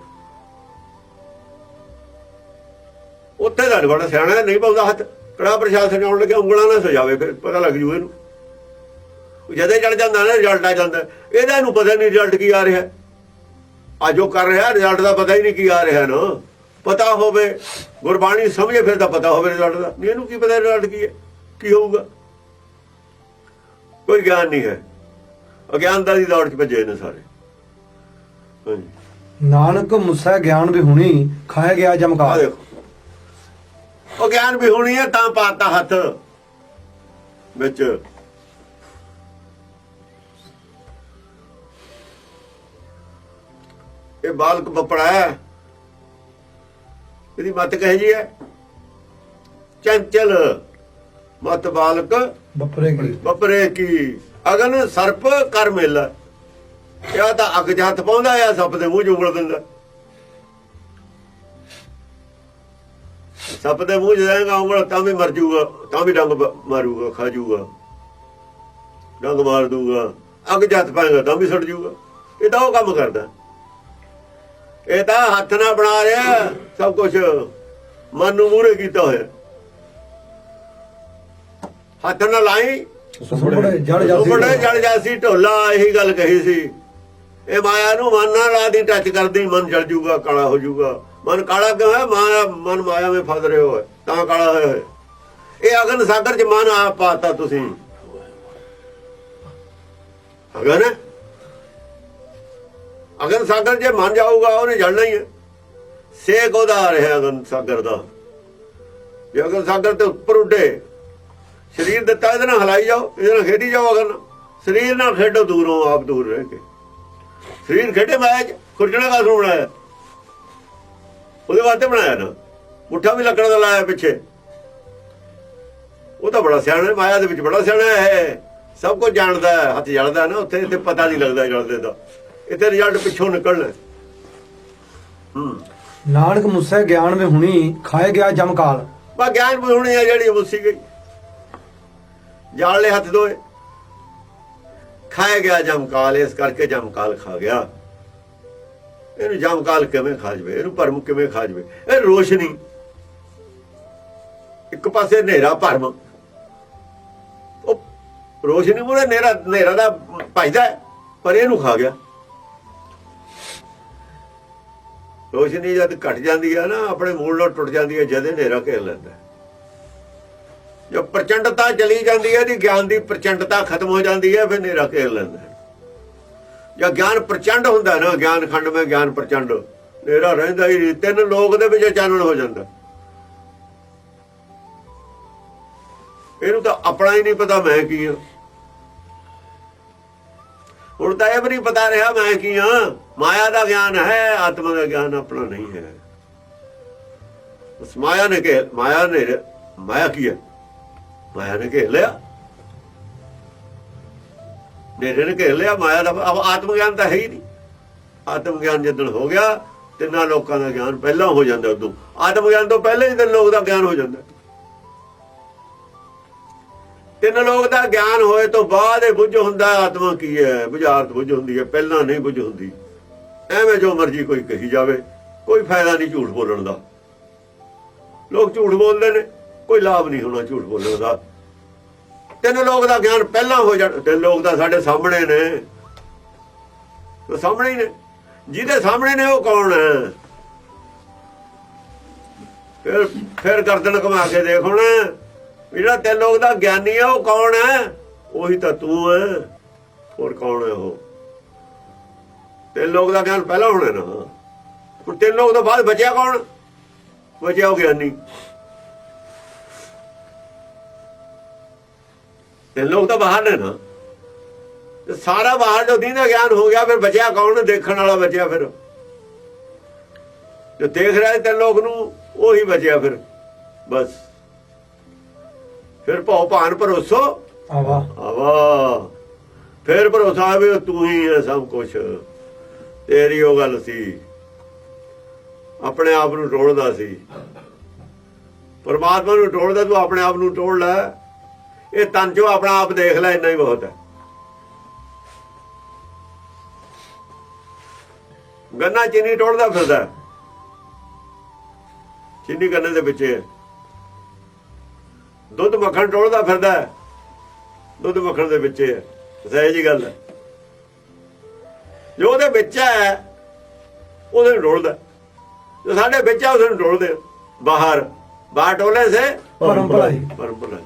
ਉੱਥੇ ਦਾ ਬੜਾ ਸਿਆਣਾ ਨਹੀਂ ਪਾਉਂਦਾ ਹੱਥ। ਕੜਾ ਪ੍ਰਸ਼ਾਦ ਸਜਾਉਣ ਲੱਗਿਆ ਉਂਗਲਾਂ ਨਾਲ ਸਜਾਵੇ ਫਿਰ ਪਤਾ ਲੱਗ ਜੂ ਇਹਨੂੰ। ਜਦੇ ਚੜ ਜਾਂਦਾ ਨਾ ਰਿਜ਼ਲਟ ਆ ਜਾਂਦਾ। ਇਹਦਾ ਇਹਨੂੰ ਪਤਾ ਨਹੀਂ ਰਿਜ਼ਲਟ ਕੀ ਆ ਰਿਹਾ। ਆ ਜੋ ਕਰ ਰਿਹਾ ਰਿਜ਼ਲਟ ਦਾ ਪਤਾ ਹੀ ਨਹੀਂ ਕੀ ਆ ਰਿਹਾ ਨਾ। ਪਤਾ ਹੋਵੇ ਗੁਰਬਾਣੀ ਸਮਝੇ ਫਿਰ ਤਾਂ ਪਤਾ ਹੋਵੇ ਰਿਜ਼ਲਟ ਦਾ। ਇਹਨੂੰ ਕੀ ਪਤਾ ਰਿਜ਼ਲਟ ਕੀ ਹੈ? ਕੀ ਹੋਊਗਾ? ਕੋਈ ਗਿਆਨ ਨਹੀਂ ਹੈ। ਅਗਿਆਨਤਾ ਦੀ ਦੌੜ 'ਚ ਭੱਜੇ ਨੇ ਸਾਰੇ। ਹਾਂਜੀ। ਨਾਨਕ ਮੁਸਾ ਗਿਆਨ ਵੀ ਹੁਣੀ ਖਾਇਆ ਗਿਆ ਆ ਜਮਕਾ ਦੇਖੋ। ਉਹ ਗਿਆਨ ਵੀ ਹੋਣੀ ਹੈ ਤਾਂ ਪਾਤਾ ਹੱਥ। ਵਿੱਚ। ਇਹ ਬਾਲਕ ਬਪੜਾ ਹੈ ਇਹਦੀ ਮਤ ਕਹੇ ਜੀ ਹੈ? ਚੰਚਲ ਮਤ ਬਾਲਕ ਬੱਪਰੇ ਕੀ? ਬੱਪਰੇ ਕੀ? ਅਗਨ ਸਰਪ ਕਰ ਮਿਲ। ਇਹ ਤਾਂ ਅੱਗ ਹੱਥ ਪਾਉਂਦਾ ਆ ਸੱਪ ਦੇ ਮੂੰਹ 'ਚ ਉਂਗਲ ਦਿੰਦਾ। ਸੱਪ ਦੇ ਮੂੰਹ 'ਚ ਜਾਏਗਾ ਉਂਗਲ ਤਾਂ ਵੀ ਮਰ ਜਾਊਗਾ ਤਾਂ ਵੀ ਡੰਗ ਮਾਰੂਗਾ ਖਾ ਜਾਊਗਾ ਡੰਗ ਮਾਰ ਦੂਗਾ। ਅੱਗ ਹੱਥ ਪਾਏਗਾ ਤਾਂ ਵੀ ਸੜ ਜਾਊਗਾ ਇਹ ਤਾਂ ਉਹ ਕੰਮ ਕਰਦਾ। ਇਹ ਤਾਂ ਹੱਥ ਨਾਲ ਬਣਾ ਰਿਹਾ ਸਭ ਕੁਝ ਮਨ ਨੂੰ ਮੂਰੇ ਕੀਤਾ ਹੋਇਆ। ਹੱਥ ਨਾਲ ਲਾਈ। ਸੁਪੜੇ ਜੜ ਜਾਸੀ ਸੁਪੜੇ ਜੜ ਜਾਸੀ ਢੋਲਾ ਇਹੀ ਗੱਲ ਕਹੀ ਸੀ। ਇਹ ਮਾਇਆ ਨੂੰ ਮਨ ਨਾਲ ਲਾਦੀ ਟੱਚ ਕਰਦੀ ਮਨ ਜਲ ਜੂਗਾ ਕਾਲਾ ਹੋ ਜੂਗਾ। ਮਨ ਕਾਲਾ ਕਿਉਂ ਹੈ? ਮਾਇਆ ਮਨ ਮਾਇਆ ਵਿੱਚ ਫਸ ਰਹੇ ਹੋ ਤਾਂ ਕਾਲਾ ਹੋਇਆ ਹੋਇਆ। ਇਹ ਅਗਨ ਸਾਗਰ ਚ ਮਨ ਆਪ ਪਾਤਾ ਤੁਸੀਂ। ਅਗਨ? ਅਗਨ ਸਾਗਰ ਜੇ ਮਨ ਜਾਊਗਾ, ਉਹਨੇ ਜਲਣਾ ਹੀ ਹੈ। ਸੇਕ ਉਹਦਾ ਰਿਹਾ ਅਗਨ ਸਾਗਰ ਦਾ। ਜੇ ਅਗਨ ਸਾਗਰ ਤੇ ਉੱਪਰ ਉੱਡੇ, ਸਰੀਰ ਦਿੱਤਾ, ਇਹਦੇ ਨਾਲ ਹਲਾਈ ਜਾਓ, ਇਹਦੇ ਨਾਲ ਖੇਡੀ ਜਾਓ ਅਗਰ ਸਰੀਰ ਨਾਲ ਖੇਡੋ, ਦੂਰੋਂ ਆਪ ਦੂਰ ਰਹਿ ਕੇ। ਸਰੀਰ ਖੇਡੇ ਮਾਇਆ ਚ ਖੁਰਜਣਾ ਕਾ ਬਣਾਇਆ? ਉਹਦੇ ਵਾਸਤੇ ਬਣਾਇਆ ਨਾ। ਮੁੱਠਾ ਵੀ ਲੱਕੜ ਦਾ ਲਾਇਆ ਪਿੱਛੇ। ਉਹ ਤਾਂ ਬੜਾ ਸਿਆਣਾ ਮਾਇਆ ਦੇ ਵਿੱਚ ਬੜਾ ਸਿਆਣਾ ਹੈ। ਸਭ ਕੁਝ ਜਾਣਦਾ ਹੱਥ ਜਲਦਾ ਨਾ, ਉੱਥੇ ਤੇ ਪਤਾ ਨਹੀਂ ਲੱਗਦਾ ਜਲਦੇ ਦਾ। ਇੱਥੇ ਰਿਜ਼ਲਟ ਪਿੱਛੋਂ ਨਿਕਲਣਾ। ਹੂੰ। ਨਾਨਕ ਮੁੱਸੇ ਗਿਆਨ ਵਿੱਚ ਹੁਣੀ ਖਾਏ ਗਿਆ ਜਮਕਾਲ ਬਾ ਗਿਆਨ ਬੁਝਣੀ ਆ ਜਿਹੜੀ ਮੁੱਸੀ ਗਈ। ਜਾਲ ਲੈ ਹੱਥ ਦੋਏ। ਖਾਇਆ ਗਿਆ ਜਮਕਾਲ ਇਸ ਕਰਕੇ ਜਮਕਾਲ ਖਾ ਗਿਆ। ਇਹਨੂੰ ਜਮਕਾਲ ਕਿਵੇਂ ਖਾ ਜਵੇ? ਇਹਨੂੰ ਭਰਮ ਕਿਵੇਂ ਖਾ ਜਵੇ? ਇਹ ਰੋਸ਼ਨੀ। ਇੱਕ ਪਾਸੇ ਹਨੇਰਾ ਭਰਮ। ਉਹ ਰੋਸ਼ਨੀ ਮੂਰੇ ਹਨੇਰਾ ਹਨੇਰਾ ਦਾ ਭਜਦਾ ਪਰ ਇਹਨੂੰ ਖਾ ਗਿਆ। ਰੋਸ਼ਨੀ ਜਦ ਘਟ ਜਾਂਦੀ ਹੈ ਨਾ, ਆਪਣੇ ਮੂਲ ਨਾਲ ਟੁੱਟ ਜਾਂਦੀ ਹੈ ਜਦ ਹਨੇਰਾ ਘੇਰ ਲੈਂਦਾ। ਜੋ ਪ੍ਰਚੰਡਤਾ ਚਲੀ ਜਾਂਦੀ ਹੈ ਦੀ ਗਿਆਨ ਦੀ ਪ੍ਰਚੰਡਤਾ ਖਤਮ ਹੋ ਜਾਂਦੀ ਹੈ ਫਿਰ ਹਨੇਰਾ ਘੇਰ ਲੈਂਦਾ। ਜਾਂ ਗਿਆਨ ਪ੍ਰਚੰਡ ਹੁੰਦਾ ਨਾ, ਗਿਆਨ ਖੰਡ ਵਿੱਚ ਗਿਆਨ ਪ੍ਰਚੰਡ, ਹਨੇਰਾ ਰਹਿੰਦਾ ਹੀ ਨਹੀਂ, ਤਿੰਨ ਲੋਕ ਦੇ ਵਿੱਚ ਚਾਨਣ ਹੋ ਜਾਂਦਾ। ਇਹਨੂੰ ਤਾਂ ਆਪਣਾ ਹੀ ਨਹੀਂ ਪਤਾ ਮੈਂ ਕੀ ਹਾਂ ਹੁਣ ਤਾਂ ਇਹ ਵੀ ਨਹੀਂ ਪਤਾ ਰਿਹਾ ਮੈਂ ਕੀ ਹਾਂ ਮਾਇਆ ਦਾ ਗਿਆਨ ਹੈ, ਆਤਮਾ ਦਾ ਗਿਆਨ ਆਪਣਾ ਨਹੀਂ ਹੈ। ਉਸ ਮਾਇਆ ਨੇ ਕਿ ਮਾਇਆ ਨੇ, ਮਾਇਆ ਕੀ ਹੈ? ਮਾਇਆ ਨੇ ਘੇਰ ਲਿਆ। ਨੇਰੇ ਨੇ ਘੇਰ ਲਿਆ, ਮਾਇਆ ਦਾ ਆਤਮ ਗਿਆਨ ਤਾਂ ਹੈ ਹੀ ਨਹੀਂ। ਆਤਮ ਗਿਆਨ ਜਦੋਂ ਹੋ ਗਿਆ, ਤਿੰਨਾਂ ਲੋਕਾਂ ਦਾ ਗਿਆਨ ਪਹਿਲਾਂ ਹੋ ਜਾਂਦਾ ਉਦੋਂ। ਆਤਮ ਗਿਆਨ ਤੋਂ ਪਹਿਲਾਂ ਹੀ ਤਿੰਨ ਲੋਕ ਦਾ ਗਿਆਨ ਹੋ ਜਾਂਦਾ। ਤਿੰਨ ਲੋਕ ਦਾ ਗਿਆਨ ਹੋਏ ਤੋਂ ਬਾਅਦ ਇਹ ਬੁੱਝ ਹੁੰਦਾ, ਆਤਮਾ ਕੀ ਹੈ? ਬੁਝਾਰਤ ਬੁੱਝ ਹੁੰਦੀ ਹੈ, ਪਹਿਲਾਂ ਨਹੀਂ ਬੁੱਝ ਹੁੰਦੀ। ਐਵੇਂ ਜੋ ਮਰਜ਼ੀ ਕੋਈ ਕਹੀ ਜਾਵੇ, ਕੋਈ ਫਾਇਦਾ ਨਹੀਂ ਝੂਠ ਬੋਲਣ ਦਾ। ਲੋਕ ਝੂਠ ਬੋਲਦੇ ਨੇ, ਕੋਈ ਲਾਭ ਨਹੀਂ ਹੋਣਾ ਝੂਠ ਬੋਲਣ ਦਾ। ਤਿੰਨ ਲੋਕ ਦਾ ਗਿਆਨ ਪਹਿਲਾਂ ਹੋ ਜਾਣ, ਤਿੰਨ ਲੋਕ ਤਾਂ ਸਾਡੇ ਸਾਹਮਣੇ ਨੇ। ਉਹ ਸਾਹਮਣੇ ਹੀ ਨੇ। ਜਿਹਦੇ ਸਾਹਮਣੇ ਨੇ ਉਹ ਕੌਣ ਹੈ? ਫਿਰ ਫਿਰ ਗਰਦਨ ਘੁਮਾ ਕੇ ਦੇਖ ਹੁਣ। ਜਿਹੜਾ ਤਿੰਨ ਲੋਕ ਦਾ ਗਿਆਨੀ ਹੈ, ਉਹ ਕੌਣ ਹੈ? ਉਹੀ ਤਾਂ ਤੂੰ ਹੈ। ਹੋਰ ਕੌਣ ਹੈ ਉਹ? ਤਿੰਨ ਲੋਕ ਦਾ ਗਿਆਨ ਪਹਿਲਾਂ ਹੋਣਾ ਨਾ। ਹੁਣ ਤਿੰਨ ਲੋਕ ਤੋਂ ਬਾਅਦ ਬਚਿਆ ਕੌਣ? ਬਚਿਆ ਉਹ ਗਿਆਨੀ। ਤਿੰਨ ਲੋਕ ਤਾਂ ਬਾਹਰ ਨੇ ਨਾ। ਤੇ ਸਾਰਾ ਬਾਹਰ ਜੋ ਦੀਦਾ ਗਿਆਨ ਹੋ ਗਿਆ ਫਿਰ ਬਚਿਆ ਕੌਣ? ਦੇਖਣ ਵਾਲਾ ਬਚਿਆ ਫਿਰ। ਜੋ ਦੇਖ ਰਿਹਾ ਤਿੰਨ ਲੋਕ ਨੂੰ ਉਹੀ ਬਚਿਆ ਫਿਰ। ਬਸ। ਫਿਰ ਭਉ ਭਾਨ ਭਰੋਸੋ। ਆਵਾ। ਆਵਾ। ਫਿਰ ਭਰੋਸਾ ਵੀ ਤੂੰ ਹੀ ਹੈ ਸਭ ਕੁਝ ਤੇਰੀ ਉਹ ਗੱਲ ਸੀ। ਆਪਣੇ ਆਪ ਨੂੰ ਟੋੜਦਾ ਸੀ। ਪਰਮਾਤਮਾ ਨੂੰ ਟੋੜਦਾ ਤੂੰ ਆਪਣੇ ਆਪ ਨੂੰ ਟੋੜ ਲੈ। ਇਹ ਤਨ ਚੋਂ ਆਪਣਾ ਆਪ ਦੇਖ ਲੈ, ਇੰਨਾ ਹੀ ਬਹੁਤ ਹੈ। ਗੰਨਾ ਚੀਨੀ ਟੋੜਦਾ ਫਿਰਦਾ ਚੀਨੀ ਗੰਨੇ ਦੇ ਵਿੱਚ ਦੁੱਧ ਮੱਖਣ ਟੋੜਦਾ ਫਿਰਦਾ ਦੁੱਧ ਮੱਖਣ ਦੇ ਵਿੱਚ ਹੈ ਸਹੀ ਜੀ ਗੱਲ ਹੈ। ਜੋ ਉਹਦੇ ਵਿੱਚ ਹੈ ਉਹਦੇ ਨੂੰ ਡੋਲਦਾ। ਜੋ ਸਾਡੇ ਵਿੱਚ ਹੈ ਉਹਦੇ ਨੂੰ ਡੋਲਦੇ। ਬਾਹਰ। ਬਾਹਰ ਟੋਲੇ ਸੇ ਪਰਮ ਭਲਾਈ ਪਰਮ ਭਲਾਈ